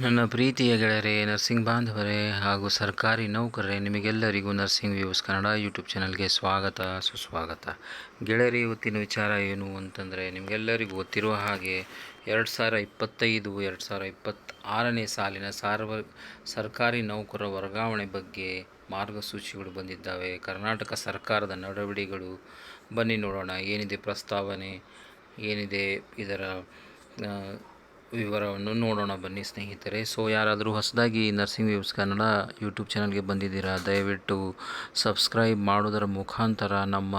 ನನ್ನ ಪ್ರೀತಿಯ ಗೆಳೆಯರೇ, ನರ್ಸಿಂಗ್ ಬಾಂಧವರೇ ಹಾಗೂ ಸರ್ಕಾರಿ ನೌಕರರೇ, ನಿಮಗೆಲ್ಲರಿಗೂ ನರ್ಸಿಂಗ್ ವ್ಯೂಸ್ ಕನ್ನಡ ಯೂಟ್ಯೂಬ್ ಚಾನಲ್ಗೆ ಸ್ವಾಗತ, ಸುಸ್ವಾಗತ. ಗೆಳೆಯರಿ, ಇವತ್ತಿನ ವಿಚಾರ ಏನು ಅಂತಂದರೆ, ನಿಮಗೆಲ್ಲರಿಗೂ ಗೊತ್ತಿರುವ ಹಾಗೆ ಎರಡು ಸಾವಿರ ಇಪ್ಪತ್ತೈದು, ಎರಡು ಸಾವಿರ ಇಪ್ಪತ್ತಾರನೇ ಸಾಲಿನ ಸಾರ್ವ, ಸರ್ಕಾರಿ ನೌಕರರ ವರ್ಗಾವಣೆ ಬಗ್ಗೆ ಮಾರ್ಗಸೂಚಿಗಳು ಬಂದಿದ್ದಾವೆ. ಕರ್ನಾಟಕ ಸರ್ಕಾರದ ನಡವಳಿಗಳು, ಬನ್ನಿ ನೋಡೋಣ, ಏನಿದೆ ಪ್ರಸ್ತಾವನೆ, ಏನಿದೆ ಇದರ ವಿವರವನ್ನು ನೋಡೋಣ ಬನ್ನಿ ಸ್ನೇಹಿತರೆ. ಸೊ ಯಾರಾದರೂ ಹೊಸದಾಗಿ ನರ್ಸಿಂಗ್ ವ್ಯೂಸ್ ಕನ್ನಡ ಯೂಟ್ಯೂಬ್ ಚಾನಲ್ಗೆ ಬಂದಿದ್ದೀರಾ, ದಯವಿಟ್ಟು ಸಬ್ಸ್ಕ್ರೈಬ್ ಮಾಡೋದರ ಮುಖಾಂತರ ನಮ್ಮ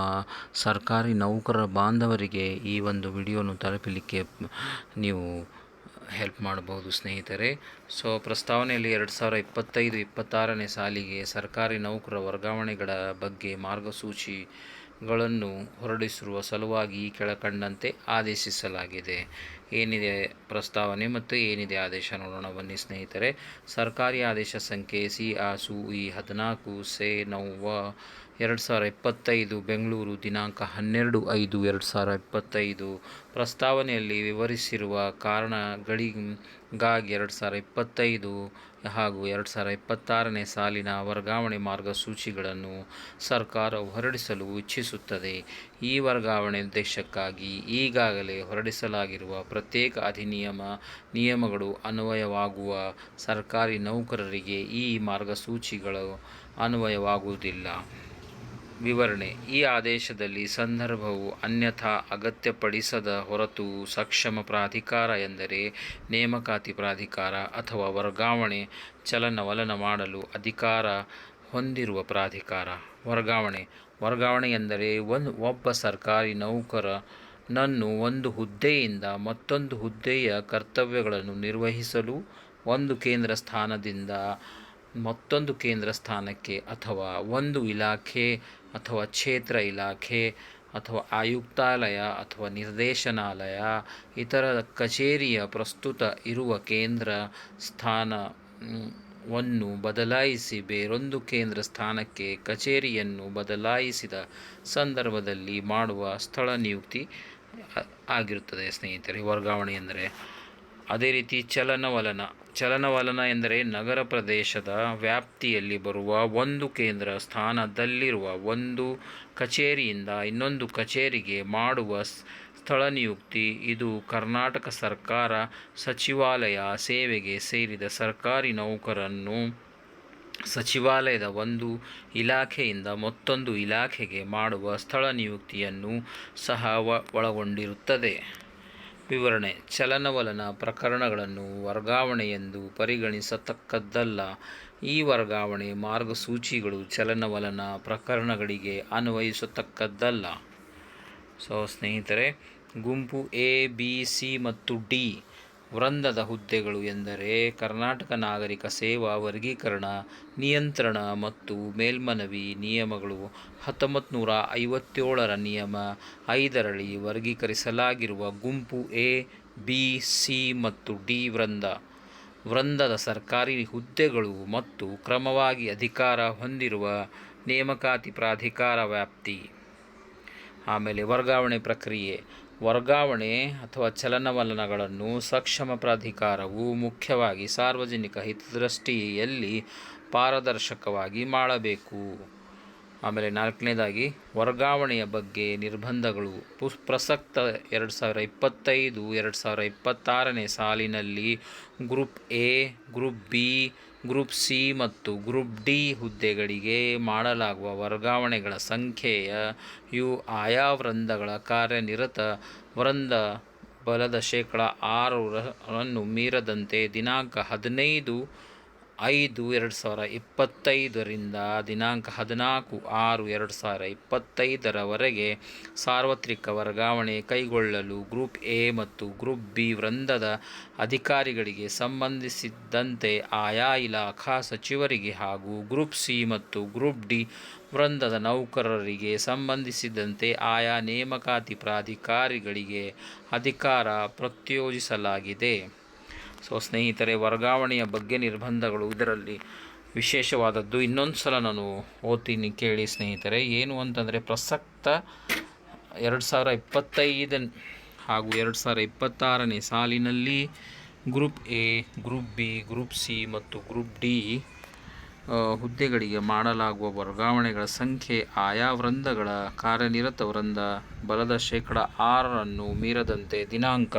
ಸರ್ಕಾರಿ ನೌಕರರ ಬಾಂಧವರಿಗೆ ಈ ಒಂದು ವಿಡಿಯೋನು ತಲುಪಲಿಕ್ಕೆ ನೀವು ಹೆಲ್ಪ್ ಮಾಡಬಹುದು ಸ್ನೇಹಿತರೆ. ಸೊ ಪ್ರಸ್ತಾವನೆಯಲ್ಲಿ ಎರಡು ಸಾವಿರ ಇಪ್ಪತ್ತೈದು, ಇಪ್ಪತ್ತಾರನೇ ಸಾಲಿಗೆ ಸರ್ಕಾರಿ ನೌಕರರ ವರ್ಗಾವಣೆಗಳ ಬಗ್ಗೆ ಮಾರ್ಗಸೂಚಿಗಳನ್ನು ಹೊರಡಿಸಿರುವ ಸಲುವಾಗಿ ಈ ಕೆಳಕಂಡಂತೆ ಆದೇಶಿಸಲಾಗಿದೆ. ಏನಿದೆ ಪ್ರಸ್ತಾವನೆ ಮತ್ತು ಏನಿದೆ ಆದೇಶ ನೋಡೋಣ. ಬನ್ನಿ ಸ್ನೇಹಿತರೆ, ಸರ್ಕಾರಿ ಆದೇಶ ಸಂಖ್ಯೆ ಸಿ ಆ ಸು ಇ ಹದಿನಾಲ್ಕು ಸೆ ನವ್ವ ಎರಡು ಸಾವಿರ ಇಪ್ಪತ್ತೈದು, ಬೆಂಗಳೂರು ದಿನಾಂಕ ಹನ್ನೆರಡು ಐದು, ಎರಡು ಸಾವಿರ ಇಪ್ಪತ್ತೈದು. ಪ್ರಸ್ತಾವನೆಯಲ್ಲಿ ವಿವರಿಸಿರುವ ಕಾರಣಗಳಿಗಾಗಿ ಎರಡು ಸಾವಿರ ಇಪ್ಪತ್ತೈದು ಹಾಗೂ ಎರಡು ಸಾವಿರ ಇಪ್ಪತ್ತಾರನೇ ಸಾಲಿನ ವರ್ಗಾವಣೆ ಮಾರ್ಗಸೂಚಿಗಳನ್ನು ಸರ್ಕಾರವು ಹೊರಡಿಸಲು ಇಚ್ಛಿಸುತ್ತದೆ. ಈ ವರ್ಗಾವಣೆ ಉದ್ದೇಶಕ್ಕಾಗಿ ಈಗಾಗಲೇ ಹೊರಡಿಸಲಾಗಿರುವ ಪ್ರತ್ಯೇಕ ಅಧಿನಿಯಮ ನಿಯಮಗಳು ಅನ್ವಯವಾಗುವ ಸರ್ಕಾರಿ ನೌಕರರಿಗೆ ಈ ಮಾರ್ಗಸೂಚಿಗಳು ಅನ್ವಯವಾಗುವುದಿಲ್ಲ. ವಿವರಣೆ. ಈ ಆದೇಶದಲ್ಲಿ ಸಂದರ್ಭವು ಅನ್ಯಥಾ ಅಗತ್ಯಪಡಿಸದ ಹೊರತು ಸಕ್ಷಮ ಪ್ರಾಧಿಕಾರ ಎಂದರೆ ನೇಮಕಾತಿ ಪ್ರಾಧಿಕಾರ ಅಥವಾ ವರ್ಗಾವಣೆ, ಚಲನವಲನ ಮಾಡಲು ಅಧಿಕಾರ ಹೊಂದಿರುವ ಪ್ರಾಧಿಕಾರ. ವರ್ಗಾವಣೆ. ವರ್ಗಾವಣೆ ಎಂದರೆ ಒಂದು ಒಬ್ಬ ಸರ್ಕಾರಿ ನೌಕರನನ್ನು ಒಂದು ಹುದ್ದೆಯಿಂದ ಮತ್ತೊಂದು ಹುದ್ದೆಯ ಕರ್ತವ್ಯಗಳನ್ನು ನಿರ್ವಹಿಸಲು ಒಂದು ಕೇಂದ್ರ ಸ್ಥಾನದಿಂದ ಮತ್ತೊಂದು ಕೇಂದ್ರ ಸ್ಥಾನಕ್ಕೆ ಅಥವಾ ಒಂದು ಇಲಾಖೆ ಅಥವಾ ಕ್ಷೇತ್ರ ಇಲಾಖೆ ಅಥವಾ ಆಯುಕ್ತಾಲಯ ಅಥವಾ ನಿರ್ದೇಶನಾಲಯ, ಇತರ ಕಚೇರಿಯ ಪ್ರಸ್ತುತ ಇರುವ ಕೇಂದ್ರ ಸ್ಥಾನ ವನ್ನು ಬದಲಾಯಿಸಿ ಬೇರೊಂದು ಕೇಂದ್ರ ಸ್ಥಾನಕ್ಕೆ ಕಚೇರಿಯನ್ನು ಬದಲಾಯಿಸಿದ ಸಂದರ್ಭದಲ್ಲಿ ಮಾಡುವ ಸ್ಥಳ ನಿಯುಕ್ತಿ ಆಗಿರುತ್ತದೆ ಸ್ನೇಹಿತರೆ, ವರ್ಗಾವಣೆ ಎಂದರೆ. ಅದೇ ರೀತಿ ಚಲನವಲನ. ಚಲನವಲನ ಎಂದರೆ ನಗರ ಪ್ರದೇಶದ ವ್ಯಾಪ್ತಿಯಲ್ಲಿ ಬರುವ ಒಂದು ಕೇಂದ್ರ ಸ್ಥಾನದಲ್ಲಿರುವ ಒಂದು ಕಚೇರಿಯಿಂದ ಇನ್ನೊಂದು ಕಚೇರಿಗೆ ಮಾಡುವ ಸ್ಥಳ ನಿಯುಕ್ತಿ. ಇದು ಕರ್ನಾಟಕ ಸರ್ಕಾರ ಸಚಿವಾಲಯ ಸೇವೆಗೆ ಸೇರಿದ ಸರ್ಕಾರಿ ನೌಕರನ್ನು ಸಚಿವಾಲಯದ ಒಂದು ಇಲಾಖೆಯಿಂದ ಮತ್ತೊಂದು ಇಲಾಖೆಗೆ ಮಾಡುವ ಸ್ಥಳ ನಿಯುಕ್ತಿಯನ್ನು ಸಹ ಒಳಗೊಂಡಿರುತ್ತದೆ. ವಿವರಣೆ. ಚಲನವಲನ ಪ್ರಕರಣಗಳನ್ನು ವರ್ಗಾವಣೆ ಎಂದು ಪರಿಗಣಿಸತಕ್ಕದ್ದಲ್ಲ. ಈ ವರ್ಗಾವಣೆ ಮಾರ್ಗಸೂಚಿಗಳು ಚಲನವಲನ ಪ್ರಕರಣಗಳಿಗೆ ಅನ್ವಯಿಸತಕ್ಕದ್ದಲ್ಲ. ಸೊ, ಸ್ನೇಹಿತರೆ, ಗುಂಪು ಎ ಬಿ ಸಿ ಮತ್ತು ಡಿ ವೃಂದದ ಹುದ್ದೆಗಳು ಎಂದರೆ ಕರ್ನಾಟಕ ನಾಗರಿಕ ಸೇವಾ ವರ್ಗೀಕರಣ, ನಿಯಂತ್ರಣ ಮತ್ತು ಮೇಲ್ಮನವಿ ನಿಯಮಗಳು. ಹತ್ತೊಂಬತ್ತು ನೂರ ಐವತ್ತೇಳರ ನಿಯಮ ಐದರಲ್ಲಿ ವರ್ಗೀಕರಿಸಲಾಗಿರುವ ಗುಂಪು ಎ, ಬಿ, ಸಿ ಮತ್ತು ಡಿ ವೃಂದ. ವೃಂದದ ಸರ್ಕಾರಿ ಹುದ್ದೆಗಳು ಮತ್ತು ಕ್ರಮವಾಗಿ ಅಧಿಕಾರ ಹೊಂದಿರುವ ನೇಮಕಾತಿ ಪ್ರಾಧಿಕಾರ ವ್ಯಾಪ್ತಿ. ಆಮೇಲೆ ವರ್ಗಾವಣೆ ಪ್ರಕ್ರಿಯೆ. ವರ್ಗಾವಣೆ ಅಥವಾ ಚಲನವಲನಗಳನ್ನು ಸಕ್ಷಮ ಪ್ರಾಧಿಕಾರವು ಮುಖ್ಯವಾಗಿ ಸಾರ್ವಜನಿಕ ಹಿತದೃಷ್ಟಿಯಲ್ಲಿ ಪಾರದರ್ಶಕವಾಗಿ ಮಾಡಬೇಕು. ಆಮೇಲೆ ನಾಲ್ಕನೇದಾಗಿ, ವರ್ಗಾವಣೆಯ ಬಗ್ಗೆ ನಿರ್ಬಂಧಗಳು. ಪುಸ್, ಪ್ರಸಕ್ತ ಎರಡು ಸಾವಿರ ಇಪ್ಪತ್ತೈದು, ಎರಡು ಸಾವಿರ ಇಪ್ಪತ್ತಾರನೇ ಸಾಲಿನಲ್ಲಿ group A, group B group C ಮತ್ತು ಗ್ರೂಪ್ ಡಿ ಹುದ್ದೆಗಳಿಗೆ ಮಾಡಲಾಗುವ ವರ್ಗಾವಣೆಗಳ ಸಂಖ್ಯೆಯ ಇವು ಆಯಾ ವೃಂದಗಳ ಕಾರ್ಯನಿರತ ವೃಂದ ಬಲದ ಶೇಕಡ ರನ್ನು ಮೀರದಂತೆ ದಿನಾಂಕ ಹದಿನೈದು ಐದು ಎರಡು ಸಾವಿರ ಇಪ್ಪತ್ತೈದರಿಂದ ದಿನಾಂಕ ಹದಿನಾಲ್ಕು ಆರು ಎರಡು ಸಾವಿರ ಇಪ್ಪತ್ತೈದರವರೆಗೆ ಸಾರ್ವತ್ರಿಕ ವರ್ಗಾವಣೆ ಕೈಗೊಳ್ಳಲು ಗ್ರೂಪ್ ಎ ಮತ್ತು ಗ್ರೂಪ್ ಬಿ ವೃಂದದ ಅಧಿಕಾರಿಗಳಿಗೆ ಸಂಬಂಧಿಸಿದಂತೆ ಆಯಾ ಇಲಾಖಾ ಸಚಿವರಿಗೆ ಹಾಗೂ ಗ್ರೂಪ್ ಸಿ ಮತ್ತು ಗ್ರೂಪ್ ಡಿ ವೃಂದದ ನೌಕರರಿಗೆ ಸಂಬಂಧಿಸಿದಂತೆ ಆಯಾ ನೇಮಕಾತಿ ಪ್ರಾಧಿಕಾರಿಗಳಿಗೆ ಅಧಿಕಾರ ಪ್ರತ್ಯೋಜಿಸಲಾಗಿದೆ. ಸೊ ಸ್ನೇಹಿತರೆ, ವರ್ಗಾವಣೆಯ ಬಗ್ಗೆ ನಿರ್ಬಂಧಗಳು ಇದರಲ್ಲಿ ವಿಶೇಷವಾದದ್ದು. ಇನ್ನೊಂದು ಸಲ ನಾನು ಓದ್ತೀನಿ ಕೇಳಿ ಸ್ನೇಹಿತರೆ. ಏನು ಅಂತಂದರೆ, ಪ್ರಸಕ್ತ ಎರಡು ಸಾವಿರ ಇಪ್ಪತ್ತೈದು ಹಾಗೂ ಎರಡು ಸಾವಿರ ಇಪ್ಪತ್ತಾರನೇ ಸಾಲಿನಲ್ಲಿ group A, group B, group C ಮತ್ತು ಗ್ರೂಪ್ ಡಿ ಹುದ್ದೆಗಳಿಗೆ ಮಾಡಲಾಗುವ ವರ್ಗಾವಣೆಗಳ ಸಂಖ್ಯೆ, ಆಯಾ ವೃಂದಗಳ ಕಾರ್ಯನಿರತ ವೃಂದ ಬಲದ ಶೇಕಡ ಆರನ್ನು ಮೀರದಂತೆ ದಿನಾಂಕ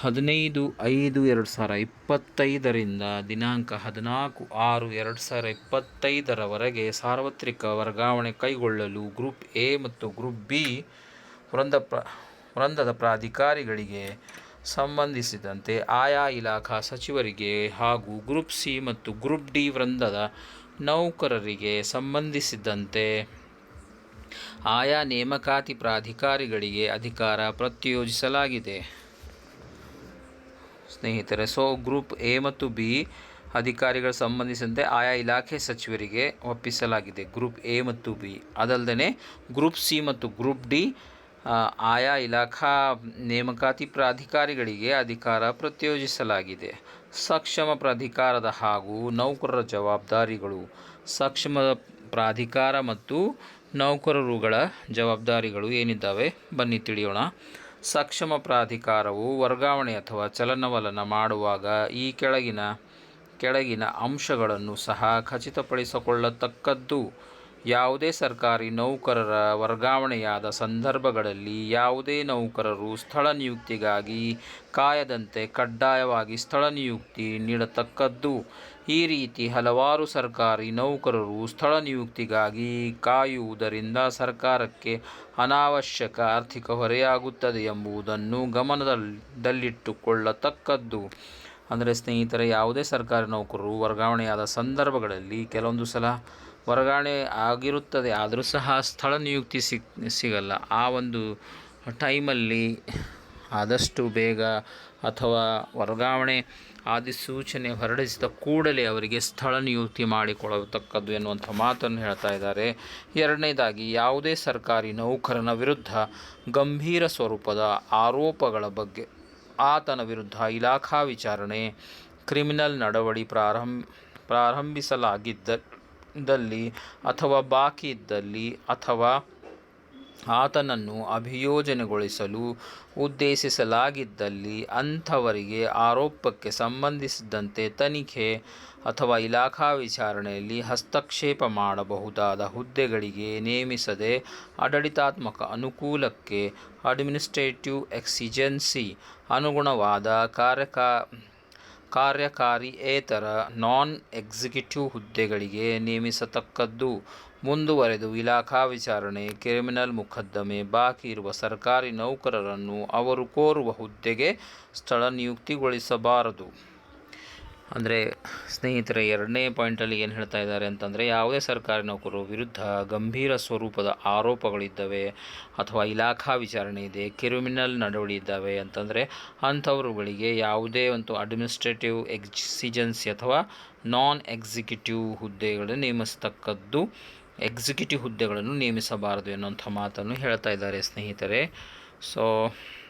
ಹದಿನೈದು ಐದು ಎರಡು ಸಾವಿರ ಇಪ್ಪತ್ತೈದರಿಂದ ದಿನಾಂಕ ಹದಿನಾಲ್ಕು ಆರು ಎರಡು ಸಾವಿರ ಇಪ್ಪತ್ತೈದರವರೆಗೆ ಸಾರ್ವತ್ರಿಕ ವರ್ಗಾವಣೆ ಕೈಗೊಳ್ಳಲು ಗ್ರೂಪ್ ಎ ಮತ್ತು ಗ್ರೂಪ್ ಬಿ ವೃಂದ ವೃಂದದ ಪ್ರಾಧಿಕಾರಿಗಳಿಗೆ ಸಂಬಂಧಿಸಿದಂತೆ ಆಯಾ ಇಲಾಖಾ ಸಚಿವರಿಗೆ ಹಾಗೂ ಗ್ರೂಪ್ ಸಿ ಮತ್ತು ಗ್ರೂಪ್ ಡಿ ವೃಂದದ ನೌಕರರಿಗೆ ಸಂಬಂಧಿಸಿದಂತೆ ಆಯಾ ನೇಮಕಾತಿ ಪ್ರಾಧಿಕಾರಿಗಳಿಗೆ ಅಧಿಕಾರ ಪ್ರತ್ಯೋಜಿಸಲಾಗಿದೆ. ಸ್ನೇಹಿತರೆ ಸೊ ಗ್ರೂಪ್ ಎ ಮತ್ತು ಬಿ ಅಧಿಕಾರಿಗಳ ಸಂಬಂಧಿಸಿದಂತೆ ಆಯಾ ಇಲಾಖೆ ಸಚಿವರಿಗೆ ಒಪ್ಪಿಸಲಾಗಿದೆ. ಗ್ರೂಪ್ ಎ ಮತ್ತು ಬಿ ಅದಲ್ಲದೆ ಗ್ರೂಪ್ ಸಿ ಮತ್ತು ಗ್ರೂಪ್ ಡಿ ಆಯಾ ಇಲಾಖಾ ನೇಮಕಾತಿ ಪ್ರಾಧಿಕಾರಿಗಳಿಗೆ ಅಧಿಕಾರ ಪ್ರತ್ಯೋಜಿಸಲಾಗಿದೆ. ಸಕ್ಷಮ ಪ್ರಾಧಿಕಾರದ ಹಾಗೂ ನೌಕರರ ಜವಾಬ್ದಾರಿಗಳು, ಸಕ್ಷಮ ಪ್ರಾಧಿಕಾರ ಮತ್ತು ನೌಕರರುಗಳ ಜವಾಬ್ದಾರಿಗಳು ಏನಿದ್ದಾವೆ? ಬನ್ನಿ ತಿಳಿಯೋಣ. ಸಕ್ಷಮ ಪ್ರಾಧಿಕಾರವು ವರ್ಗಾವಣೆ ಅಥವಾ ಚಲನವಲನ ಮಾಡುವಾಗ ಈ ಕೆಳಗಿನ ಕೆಳಗಿನ ಅಂಶಗಳನ್ನು ಸಹ ಖಚಿತಪಡಿಸಿಕೊಳ್ಳತಕ್ಕದ್ದು. ಯಾವುದೇ ಸರ್ಕಾರಿ ನೌಕರರ ವರ್ಗಾವಣೆಯಾದ ಸಂದರ್ಭಗಳಲ್ಲಿ ಯಾವುದೇ ನೌಕರರು ಸ್ಥಳ ನಿಯುಕ್ತಿಗಾಗಿ ಕಾಯದಂತೆ ಕಡ್ಡಾಯವಾಗಿ ಸ್ಥಳ ನಿಯುಕ್ತಿ ನೀಡತಕ್ಕದ್ದು. ಈ ರೀತಿ ಹಲವಾರು ಸರ್ಕಾರಿ ನೌಕರರು ಸ್ಥಳ ನಿಯುಕ್ತಿಗಾಗಿ ಕಾಯುವುದರಿಂದ ಸರ್ಕಾರಕ್ಕೆ ಅನಾವಶ್ಯಕ ಆರ್ಥಿಕ ಹೊರೆಯಾಗುತ್ತದೆ ಎಂಬುದನ್ನು ಗಮನದಲ್ಲಿಟ್ಟುಕೊಳ್ಳತಕ್ಕದ್ದು. ಅಂದರೆ ಸ್ನೇಹಿತರೆ, ಯಾವುದೇ ಸರ್ಕಾರಿ ನೌಕರರು ವರ್ಗಾವಣೆಯಾದ ಸಂದರ್ಭಗಳಲ್ಲಿ ಕೆಲವೊಂದು ಸಲ ವರ್ಗಾವಣೆ ಆಗಿರುತ್ತದೆ, ಆದರೂ ಸಹ ಸ್ಥಳ ನಿಯುಕ್ತಿ ಸಿಗ್ ಸಿಗಲ್ಲ. ಆ ಒಂದು ಟೈಮಲ್ಲಿ ಆದಷ್ಟು ಬೇಗ ಅಥವಾ ವರ್ಗಾವಣೆ ಅಧಿಸೂಚನೆ ಹೊರಡಿಸಿದ ಕೂಡಲೇ ಅವರಿಗೆ ಸ್ಥಳ ನಿಯುಕ್ತಿ ಮಾಡಿಕೊಳ್ಳತಕ್ಕದ್ದು ಎನ್ನುವಂಥ ಮಾತನ್ನು ಹೇಳ್ತಾ ಇದ್ದಾರೆ. ಎರಡನೇದಾಗಿ, ಯಾವುದೇ ಸರ್ಕಾರಿ ನೌಕರನ ವಿರುದ್ಧ ಗಂಭೀರ ಸ್ವರೂಪದ ಆರೋಪಗಳ ಬಗ್ಗೆ ಆತನ ವಿರುದ್ಧ ಇಲಾಖಾ ವಿಚಾರಣೆ ಕ್ರಿಮಿನಲ್ ನಡವಳಿ ಪ್ರಾರಂಭ ಪ್ರಾರಂಭಿಸಲಾಗಿದ್ದಲ್ಲಿ ಅಥವಾ ಬಾಕಿ ಇದ್ದಲ್ಲಿ ಅಥವಾ ಆತನನ್ನು ಅಭಿಯೋಜನೆಗೊಳಿಸಲು ಉದ್ದೇಶಿಸಲಾಗಿದ್ದಲ್ಲಿ ಅಂಥವರಿಗೆ ಆರೋಪಕ್ಕೆ ಸಂಬಂಧಿಸಿದಂತೆ ತನಿಖೆ ಅಥವಾ ಇಲಾಖಾ ವಿಚಾರಣೆಯಲ್ಲಿ ಹಸ್ತಕ್ಷೇಪ ಮಾಡಬಹುದಾದ ಹುದ್ದೆಗಳಿಗೆ ನೇಮಿಸದೆ ಆಡಳಿತಾತ್ಮಕ ಅನುಕೂಲಕ್ಕೆ ಅಡ್ಮಿನಿಸ್ಟ್ರೇಟಿವ್ ಎಕ್ಸಿಜೆನ್ಸಿ ಅನುಗುಣವಾದ ಕಾರ್ಯಕಾ, ಕಾರ್ಯಕಾರಿಯೇತರ ನಾನ್ ಎಕ್ಸಿಕ್ಯೂಟಿವ್ ಹುದ್ದೆಗಳಿಗೆ ನೇಮಿಸತಕ್ಕದ್ದು. ಮುಂದುವರೆದು ಇಲಾಖಾ ವಿಚಾರಣೆ, ಕ್ರಿಮಿನಲ್ ಮೊಕದ್ದಮೆ ಬಾಕಿ ಇರುವ ಸರ್ಕಾರಿ ನೌಕರರನ್ನು ಅವರು ಕೋರುವ ಹುದ್ದೆಗೆ ಸ್ಥಳ ನಿಯುಕ್ತಿಗೊಳಿಸಬಾರದು. ಅಂದರೆ ಸ್ನೇಹಿತರೆ, ಎರಡನೇ ಪಾಯಿಂಟಲ್ಲಿ ಏನು ಹೇಳ್ತಾ ಇದ್ದಾರೆ ಅಂತಂದರೆ, ಯಾವುದೇ ಸರ್ಕಾರಿ ನೌಕರರು ವಿರುದ್ಧ ಗಂಭೀರ ಸ್ವರೂಪದ ಆರೋಪಗಳಿದ್ದಾವೆ ಅಥವಾ ಇಲಾಖಾ ವಿಚಾರಣೆ ಇದೆ, ಕ್ರಿಮಿನಲ್ ನಡವಳಿ ಇದ್ದಾವೆ ಅಂತಂದರೆ, ಅಂಥವರುಗಳಿಗೆ ಯಾವುದೇ ಒಂದು ಅಡ್ಮಿನಿಸ್ಟ್ರೇಟಿವ್ ಎಕ್ಸಿಜೆನ್ಸಿ ಅಥವಾ ನಾನ್ ಎಕ್ಸಿಕ್ಯೂಟಿವ್ ಹುದ್ದೆಗಳನ್ನು ನೇಮಿಸ್ತಕ್ಕದ್ದು ಎಕ್ಸಿಕ್ಯೂಟಿವ್ ಹುದ್ದೆಗಳನ್ನು ನೇಮಿಸಬಾರದು ಎನ್ನುವಂಥ ಮಾತನ್ನು ಹೇಳ್ತಾ ಇದ್ದಾರೆ ಸ್ನೇಹಿತರೆ. ಸೊ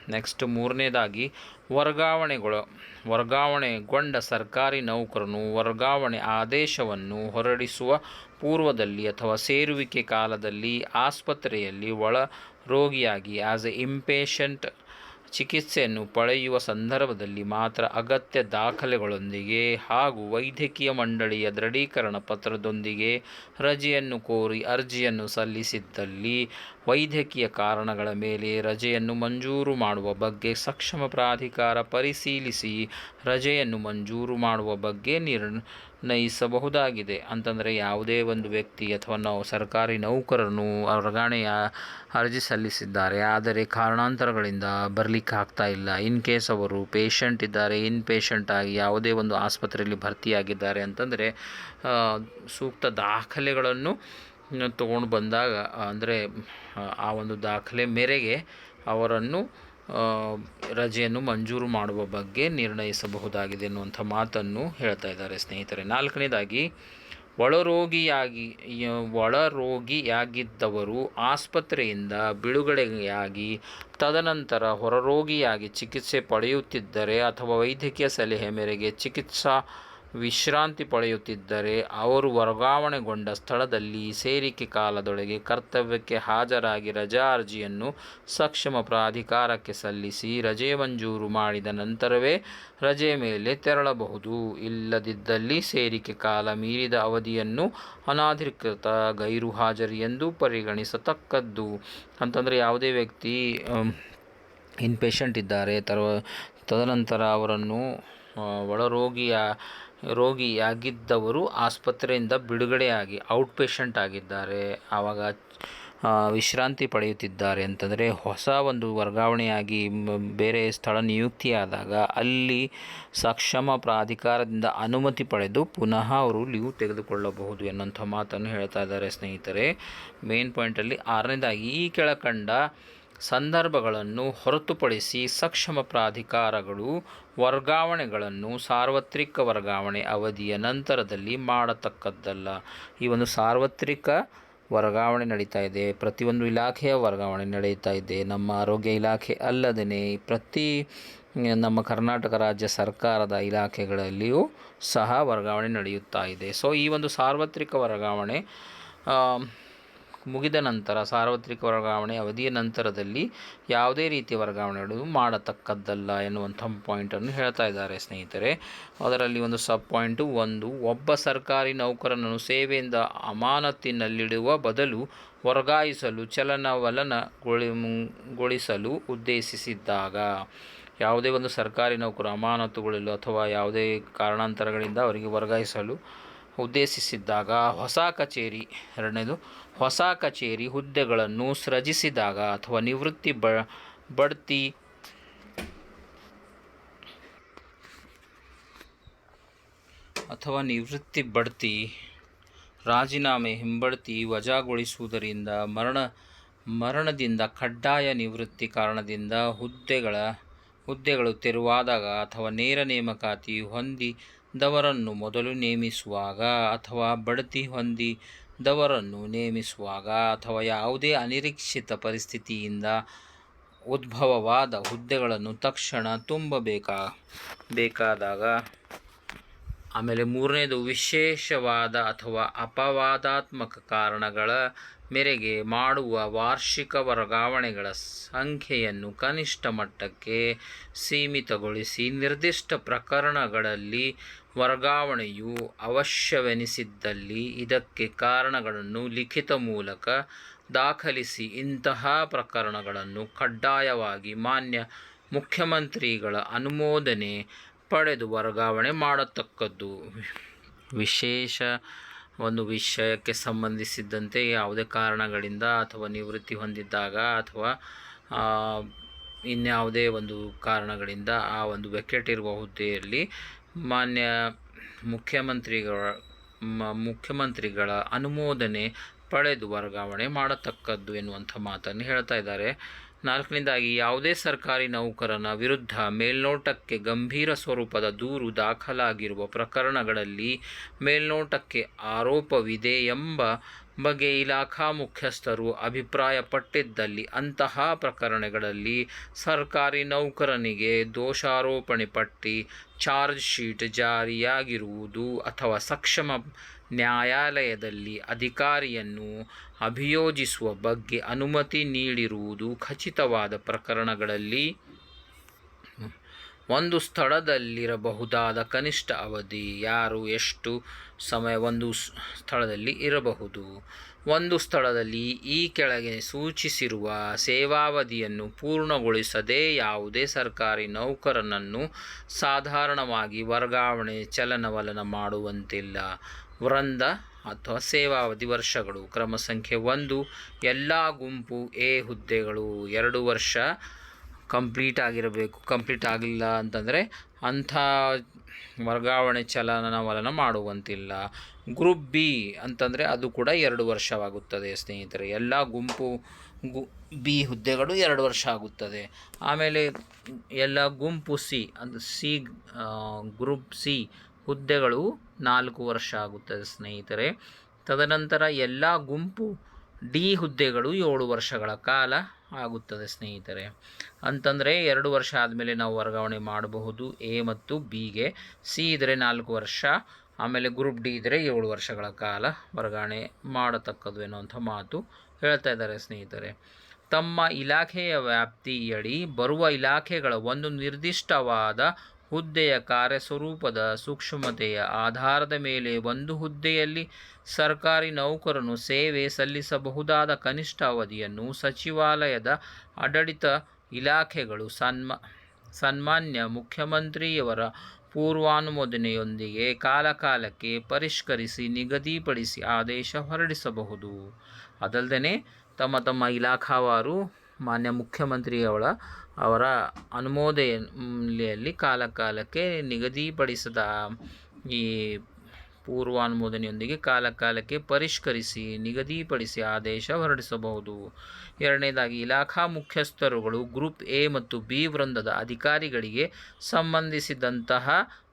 ನೆಕ್ಸ್ಟ್ ಮೂರನೇದಾಗಿ, ವರ್ಗಾವಣೆಗಳು, ವರ್ಗಾವಣೆಗೊಂಡ ಸರ್ಕಾರಿ ನೌಕರನು ವರ್ಗಾವಣೆ ಆದೇಶವನ್ನು ಹೊರಡಿಸುವ ಪೂರ್ವದಲ್ಲಿ ಅಥವಾ ಸೇರುವಿಕೆ ಕಾಲದಲ್ಲಿ ಆಸ್ಪತ್ರೆಯಲ್ಲಿ ಒಳ ರೋಗಿಯಾಗಿ ಆಸ್ ಎ ಇಂಪೇಷಂಟ್ ಚಿಕಿತ್ಸೆಯನ್ನು ಪಡೆಯುವ ಸಂದರ್ಭದಲ್ಲಿ ಮಾತ್ರ ಅಗತ್ಯ ದಾಖಲೆಗಳೊಂದಿಗೆ ಹಾಗೂ ವೈದ್ಯಕೀಯ ಮಂಡಳಿಯ ದೃಢೀಕರಣ ಪತ್ರದೊಂದಿಗೆ ರಜೆಯನ್ನು ಕೋರಿ ಅರ್ಜಿಯನ್ನು ಸಲ್ಲಿಸಿದ್ದಲ್ಲಿ ವೈದ್ಯಕೀಯ ಕಾರಣಗಳ ಮೇಲೆ ರಜೆಯನ್ನು ಮಂಜೂರು ಮಾಡುವ ಬಗ್ಗೆ ಸಕ್ಷಮ ಪ್ರಾಧಿಕಾರ ಪರಿಶೀಲಿಸಿ ರಜೆಯನ್ನು ಮಂಜೂರು ಮಾಡುವ ಬಗ್ಗೆ ನಿರ್ಣಯಿಸಬಹುದಾಗಿದೆ ಅಂತಂದರೆ ಯಾವುದೇ ಒಂದು ವ್ಯಕ್ತಿ ಅಥವಾ ನಾವು ಸರ್ಕಾರಿ ನೌಕರನು ವರ್ಗಾವಣೆಯ ಅರ್ಜಿ ಸಲ್ಲಿಸಿದ್ದಾರೆ. ಆದರೆ ಕಾರಣಾಂತರಗಳಿಂದ ಬರಲಿಕ್ಕೆ ಆಗ್ತಾ ಇಲ್ಲ. ಇನ್ ಕೇಸ್ ಅವರು ಪೇಷಂಟ್ ಇದ್ದಾರೆ, ಇನ್ ಪೇಷಂಟ್ ಆಗಿ ಯಾವುದೇ ಒಂದು ಆಸ್ಪತ್ರೆಯಲ್ಲಿ ಭರ್ತಿಯಾಗಿದ್ದಾರೆ ಅಂತಂದರೆ ಸೂಕ್ತ ದಾಖಲೆಗಳನ್ನು ತಗೊಂಡು ಬಂದಾಗ, ಅಂದರೆ ಆ ಒಂದು ದಾಖಲೆ ಮೇರೆಗೆ ಅವರನ್ನು ರಜೆಯನ್ನು ಮಂಜೂರು ಮಾಡುವ ಬಗ್ಗೆ ನಿರ್ಣಯಿಸಬಹುದಾಗಿದೆ ಎನ್ನುವಂಥ ಮಾತನ್ನು ಹೇಳ್ತಾ ಇದ್ದಾರೆ ಸ್ನೇಹಿತರೆ. ನಾಲ್ಕನೇದಾಗಿ, ಒಳರೋಗಿಯಾಗಿ ಒಳರೋಗಿಯಾಗಿದ್ದವರು ಆಸ್ಪತ್ರೆಯಿಂದ ಬಿಡುಗಡೆಯಾಗಿ, ತದನಂತರ ಹೊರರೋಗಿಯಾಗಿ ಚಿಕಿತ್ಸೆ ಪಡೆಯುತ್ತಿದ್ದರೆ ಅಥವಾ ವೈದ್ಯಕೀಯ ಸಲಹೆ ಮೇರೆಗೆ ಚಿಕಿತ್ಸಾ ವಿಶ್ರಾಂತಿ ಪಡೆಯುತ್ತಿದ್ದರೆ ಅವರು ವರ್ಗಾವಣೆಗೊಂಡ ಸ್ಥಳದಲ್ಲಿ ಸೇರಿಕೆ ಕಾಲದೊಳಗೆ ಕರ್ತವ್ಯಕ್ಕೆ ಹಾಜರಾಗಿ ರಜಾ ಅರ್ಜಿಯನ್ನು ಸಕ್ಷಮ ಪ್ರಾಧಿಕಾರಕ್ಕೆ ಸಲ್ಲಿಸಿ ರಜೆ ಮಂಜೂರು ಮಾಡಿದ ನಂತರವೇ ರಜೆ ಮೇಲೆ ತೆರಳಬಹುದು. ಇಲ್ಲದಿದ್ದಲ್ಲಿ ಸೇರಿಕೆ ಕಾಲ ಮೀರಿದ ಅವಧಿಯನ್ನು ಅನಾಧಿಕೃತ ಗೈರು ಹಾಜರಿ ಎಂದು ಪರಿಗಣಿಸತಕ್ಕದ್ದು. ಅಂತಂದರೆ ಯಾವುದೇ ವ್ಯಕ್ತಿ ಇನ್ಪೇಷಂಟ್ ಇದ್ದಾರೆ ತರ ತದನಂತರ ಅವರನ್ನು ಒಳರೋಗಿಯ ರೋಗಿಯಾಗಿದ್ದವರು ಆಸ್ಪತ್ರೆಯಿಂದ ಬಿಡುಗಡೆಯಾಗಿ ಔಟ್ ಪೇಷಂಟ್ ಆಗಿದ್ದಾರೆ. ಆವಾಗ ವಿಶ್ರಾಂತಿ ಪಡೆಯುತ್ತಿದ್ದಾರೆ ಅಂತಂದರೆ ಹೊಸ ಒಂದು ವರ್ಗಾವಣೆಯಾಗಿ ಬೇರೆ ಸ್ಥಳ ನಿಯುಕ್ತಿಯಾದಾಗ ಅಲ್ಲಿ ಸಕ್ಷಮ ಪ್ರಾಧಿಕಾರದಿಂದ ಅನುಮತಿ ಪಡೆದು ಪುನಃ ಅವರು ಲೀವ್ ತೆಗೆದುಕೊಳ್ಳಬಹುದು ಎನ್ನುವಂಥ ಮಾತನ್ನು ಹೇಳ್ತಾ ಇದ್ದಾರೆ ಸ್ನೇಹಿತರೆ. ಮೇನ್ ಪಾಯಿಂಟಲ್ಲಿ ಆರನೇದಾಗಿ, ಈ ಕೆಳಕಂಡ ಸಂದರ್ಭಗಳನ್ನು ಹೊರತುಪಡಿಸಿ ಸಕ್ಷಮ ಪ್ರಾಧಿಕಾರಗಳು ವರ್ಗಾವಣೆಗಳನ್ನು, ಸಾರ್ವತ್ರಿಕ ವರ್ಗಾವಣೆ ಅವಧಿಯ ನಂತರದಲ್ಲಿ ಮಾಡತಕ್ಕದ್ದಲ್ಲ. ಈ ಒಂದು ಸಾರ್ವತ್ರಿಕ ವರ್ಗಾವಣೆ ನಡೀತಾ ಇದೆ. ಪ್ರತಿಯೊಂದು ಇಲಾಖೆಯ ವರ್ಗಾವಣೆ ನಡೀತಾ ಇದೆ. ನಮ್ಮ ಆರೋಗ್ಯ ಇಲಾಖೆ ಅಲ್ಲದೇ ಪ್ರತಿ, ನಮ್ಮ ಕರ್ನಾಟಕ ರಾಜ್ಯ ಸರ್ಕಾರದ ಇಲಾಖೆಗಳಲ್ಲಿಯೂ ಸಹ ವರ್ಗಾವಣೆ ನಡೆಯುತ್ತಾ ಇದೆ. ಸೊ ಈ ಒಂದು ಸಾರ್ವತ್ರಿಕ ವರ್ಗಾವಣೆ ಮುಗಿದ ನಂತರ ಸಾರ್ವತ್ರಿಕ ವರ್ಗಾವಣೆ ಅವಧಿಯ ನಂತರದಲ್ಲಿ ಯಾವುದೇ ರೀತಿಯ ವರ್ಗಾವಣೆಗಳು ಮಾಡತಕ್ಕದ್ದಲ್ಲ ಎನ್ನುವಂಥ ಪಾಯಿಂಟನ್ನು ಹೇಳ್ತಾ ಇದ್ದಾರೆ ಸ್ನೇಹಿತರೆ. ಅದರಲ್ಲಿ ಒಂದು ಸಬ್ ಪಾಯಿಂಟು ಒಂದು, ಒಬ್ಬ ಸರ್ಕಾರಿ ನೌಕರನನ್ನು ಸೇವೆಯಿಂದ ಅಮಾನತಿನಲ್ಲಿಡುವ ಬದಲು ವರ್ಗಾಯಿಸಲು, ಚಲನವಲನಗೊಳಿಸಲು ಉದ್ದೇಶಿಸಿದ್ದಾಗ, ಯಾವುದೇ ಒಂದು ಸರ್ಕಾರಿ ನೌಕರು ಅಮಾನತುಗೊಳ್ಳಲು ಅಥವಾ ಯಾವುದೇ ಕಾರಣಾಂತರಗಳಿಂದ ಅವರಿಗೆ ವರ್ಗಾಯಿಸಲು ಉದ್ದೇಶಿಸಿದ್ದಾಗ ಹೊಸ ಕಚೇರಿ ಎರಡನೇದು ಹೊಸ ಕಚೇರಿ ಹುದ್ದೆಗಳನ್ನು ಸೃಜಿಸಿದಾಗ ಅಥವಾ ನಿವೃತ್ತಿ ಬ, ಬಡ್ತಿ ಅಥವಾ ನಿವೃತ್ತಿ ಬಡ್ತಿ ರಾಜೀನಾಮೆ ಹಿಂಬಡ್ತಿ ವಜಾಗೊಳಿಸುವುದರಿಂದ ಮರಣ, ಮರಣದಿಂದ ಕಡ್ಡಾಯ ನಿವೃತ್ತಿ ಕಾರಣದಿಂದ ಹುದ್ದೆಗಳ, ಹುದ್ದೆಗಳು ತೆರವಾದಾಗ ಅಥವಾ ನೇರ ನೇಮಕಾತಿ ಹೊಂದಿದವರನ್ನು ಮೊದಲು ನೇಮಿಸುವಾಗ ಅಥವಾ ಬಡ್ತಿ ಹೊಂದಿದವರನ್ನು ನೇಮಿಸುವಾಗ ಅಥವಾ ಯಾವುದೇ ಅನಿರೀಕ್ಷಿತ ಪರಿಸ್ಥಿತಿಯಿಂದ ಉದ್ಭವವಾದ ಹುದ್ದೆಗಳನ್ನು ತಕ್ಷಣ ತುಂಬಬೇಕಾ, ಬೇಕಾದಾಗ, ಆಮೇಲೆ ಮೂರನೇದು ವಿಶೇಷವಾದ ಅಥವಾ ಅಪವಾದಾತ್ಮಕ ಕಾರಣಗಳ ಮೇರೆಗೆ ಮಾಡುವ ವಾರ್ಷಿಕ ವರ್ಗಾವಣೆಗಳ ಸಂಖ್ಯೆಯನ್ನು ಕನಿಷ್ಠ ಮಟ್ಟಕ್ಕೆ ಸೀಮಿತಗೊಳಿಸಿ ನಿರ್ದಿಷ್ಟ ಪ್ರಕರಣಗಳಲ್ಲಿ ವರ್ಗಾವಣೆಯು ಅವಶ್ಯವೆನಿಸಿದ್ದಲ್ಲಿ ಇದಕ್ಕೆ ಕಾರಣಗಳನ್ನು ಲಿಖಿತ ಮೂಲಕ ದಾಖಲಿಸಿ ಇಂತಹ ಪ್ರಕರಣಗಳನ್ನು ಕಡ್ಡಾಯವಾಗಿ ಮಾನ್ಯ ಮುಖ್ಯಮಂತ್ರಿಗಳ ಅನುಮೋದನೆ ಪಡೆದು ವರ್ಗಾವಣೆ ಮಾಡತಕ್ಕದ್ದು. ವಿಶೇಷ ಒಂದು ವಿಷಯಕ್ಕೆ ಸಂಬಂಧಿಸಿದಂತೆ ಯಾವುದೇ ಕಾರಣಗಳಿಂದ ಅಥವಾ ನಿವೃತ್ತಿ ಹೊಂದಿದ್ದಾಗ ಅಥವಾ ಇನ್ಯಾವುದೇ ಒಂದು ಕಾರಣಗಳಿಂದ ಆ ಒಂದು ವೆಕೆಟ್ ಇರುವ ಹುದ್ದೆಯಲ್ಲಿ ಮಾನ್ಯ ಮುಖ್ಯಮಂತ್ರಿಗಳ ಮುಖ್ಯಮಂತ್ರಿಗಳ ಅನುಮೋದನೆ ಪಡೆದು ವರ್ಗಾವಣೆ ಮಾಡತಕ್ಕದ್ದು ಎನ್ನುವಂಥ ಮಾತನ್ನು ಹೇಳ್ತಾ ಇದ್ದಾರೆ. ನಾಲ್ಕನೇದಾಗಿ, ಯಾವುದೇ ಸರ್ಕಾರಿ ನೌಕರನ ವಿರುದ್ಧ ಮೇಲ್ನೋಟಕ್ಕೆ ಗಂಭೀರ ಸ್ವರೂಪದ ದೂರು ದಾಖಲಾಗಿರುವ ಪ್ರಕರಣಗಳಲ್ಲಿ ಮೇಲ್ನೋಟಕ್ಕೆ ಆರೋಪವಿದೆ ಎಂಬ ಬಗ್ಗೆ ಇಲಾಖಾ ಮುಖ್ಯಸ್ಥರು ಅಭಿಪ್ರಾಯಪಟ್ಟಿದ್ದಲ್ಲಿ ಅಂತಹ ಪ್ರಕರಣಗಳಲ್ಲಿ ಸರ್ಕಾರಿ ನೌಕರನಿಗೆ ದೋಷಾರೋಪಣೆ ಪಟ್ಟಿ, ಚಾರ್ಜ್ ಶೀಟ್ ಜಾರಿಯಾಗಿರುವುದು ಅಥವಾ ಸಕ್ಷಮ ನ್ಯಾಯಾಲಯದಲ್ಲಿ ಅಧಿಕಾರಿಯನ್ನು ಅಭಿಯೋಜಿಸುವ ಬಗ್ಗೆ ಅನುಮತಿ ನೀಡಿರುವುದು ಖಚಿತವಾದ ಪ್ರಕರಣಗಳಲ್ಲಿ ಒಂದು ಸ್ಥಳದಲ್ಲಿರಬಹುದಾದ ಕನಿಷ್ಠ ಅವಧಿ ಯಾರು? ಎಷ್ಟು ಸಮಯ ಒಂದು ಸ್ಥಳದಲ್ಲಿ ಇರಬಹುದು? ಒಂದು ಸ್ಥಳದಲ್ಲಿ ಈ ಕೆಳಗೆ ಸೂಚಿಸಿರುವ ಸೇವಾವಧಿಯನ್ನು ಪೂರ್ಣಗೊಳಿಸದೆ ಯಾವುದೇ ಸರ್ಕಾರಿ ನೌಕರನನ್ನು ಸಾಧಾರಣವಾಗಿ ವರ್ಗಾವಣೆ ಚಲನವಲನ ಮಾಡುವಂತಿಲ್ಲ. ವೃಂದ ಅಥವಾ ಸೇವಾವಧಿ ವರ್ಷಗಳು ಕ್ರಮ ಸಂಖ್ಯೆ ಒಂದು, ಎಲ್ಲ ಗುಂಪು ಎ ಹುದ್ದೆಗಳು ಎರಡು ವರ್ಷ ಕಂಪ್ಲೀಟ್ ಆಗಿರಬೇಕು, ಕಂಪ್ಲೀಟ್ ಆಗಲಿಲ್ಲ ಅಂತಂದರೆ ಅಂಥ ವರ್ಗಾವಣೆ ಚಲನವಲನ ಮಾಡುವಂತಿಲ್ಲ. ಗ್ರೂಪ್ ಬಿ ಅಂತಂದರೆ ಅದು ಕೂಡ ಎರಡು ವರ್ಷವಾಗುತ್ತದೆ ಸ್ನೇಹಿತರೆ. ಎಲ್ಲ ಗುಂಪು ಗು, ಬಿ ಹುದ್ದೆಗಳು ಎರಡು ವರ್ಷ ಆಗುತ್ತದೆ. ಆಮೇಲೆ ಎಲ್ಲ ಗುಂಪು ಸಿ ಅಂದ್ರೆ ಸಿ ಗ್ರೂಪ್ ಸಿ ಹುದ್ದೆಗಳು ನಾಲ್ಕು ವರ್ಷ ಆಗುತ್ತದೆ ಸ್ನೇಹಿತರೆ. ತದನಂತರ ಎಲ್ಲ ಗುಂಪು ಡಿ ಹುದ್ದೆಗಳು ಏಳು ವರ್ಷಗಳ ಕಾಲ ಆಗುತ್ತದೆ, ಸ್ನೇಹಿತರೆ. ಅಂತಂದರೆ ಎರಡು ವರ್ಷ ಆದಮೇಲೆ ನಾವು ವರ್ಗಾವಣೆ ಮಾಡಬಹುದು, ಎ ಮತ್ತು ಬಿಗೆ ಸಿ ಇದ್ದರೆ ನಾಲ್ಕು ವರ್ಷ, ಆಮೇಲೆ ಗ್ರೂಪ್ ಡಿ ಇದ್ದರೆ ಏಳು ವರ್ಷಗಳ ಕಾಲ ವರ್ಗಾವಣೆ ಮಾಡತಕ್ಕದ್ದು ಎನ್ನುವಂಥ ಮಾತು ಹೇಳ್ತಾ ಇದ್ದಾರೆ, ಸ್ನೇಹಿತರೆ. ತಮ್ಮ ಇಲಾಖೆಯ ವ್ಯಾಪ್ತಿಯಡಿ ಬರುವ ಇಲಾಖೆಗಳ ಒಂದು ನಿರ್ದಿಷ್ಟವಾದ ಹುದ್ದೆಯ ಕಾರ್ಯಸ್ವರೂಪದ ಸೂಕ್ಷ್ಮತೆಯ ಆಧಾರದ ಮೇಲೆ ಒಂದು ಹುದ್ದೆಯಲ್ಲಿ ಸರ್ಕಾರಿ ನೌಕರನು ಸೇವೆ ಸಲ್ಲಿಸಬಹುದಾದ ಕನಿಷ್ಠ ಅವಧಿಯನ್ನು ಸಚಿವಾಲಯದ ಆಡಳಿತ ಇಲಾಖೆಗಳು ಸನ್ಮ, ಸನ್ಮಾನ್ಯ ಮುಖ್ಯಮಂತ್ರಿಯವರ ಪೂರ್ವಾನುಮೋದನೆಯೊಂದಿಗೆ ಕಾಲಕಾಲಕ್ಕೆ ಪರಿಷ್ಕರಿಸಿ ನಿಗದಿಪಡಿಸಿ ಆದೇಶ ಹೊರಡಿಸಬಹುದು. ಅದಲ್ಲದೆ ತಮ್ಮ ತಮ್ಮ ಇಲಾಖಾವಾರು ಮಾನ್ಯ ಮುಖ್ಯಮಂತ್ರಿಯವಳ ಅವರ ಅನುಮೋದನೆಯಲ್ಲಿ ಕಾಲಕಾಲಕ್ಕೆ ನಿಗದಿಪಡಿಸಿದ ಈ ಪೂರ್ವಾನುಮೋದನೆಯೊಂದಿಗೆ ಕಾಲಕಾಲಕ್ಕೆ ಪರಿಷ್ಕರಿಸಿ ನಿಗದಿಪಡಿಸಿ ಆದೇಶ ಹೊರಡಿಸಬಹುದು. ಎರಡನೇದಾಗಿ, ಇಲಾಖಾ ಮುಖ್ಯಸ್ಥರುಗಳು ಗ್ರೂಪ್ ಎ ಮತ್ತು ಬಿ ವೃಂದದ ಅಧಿಕಾರಿಗಳಿಗೆ ಸಂಬಂಧಿಸಿದಂತಹ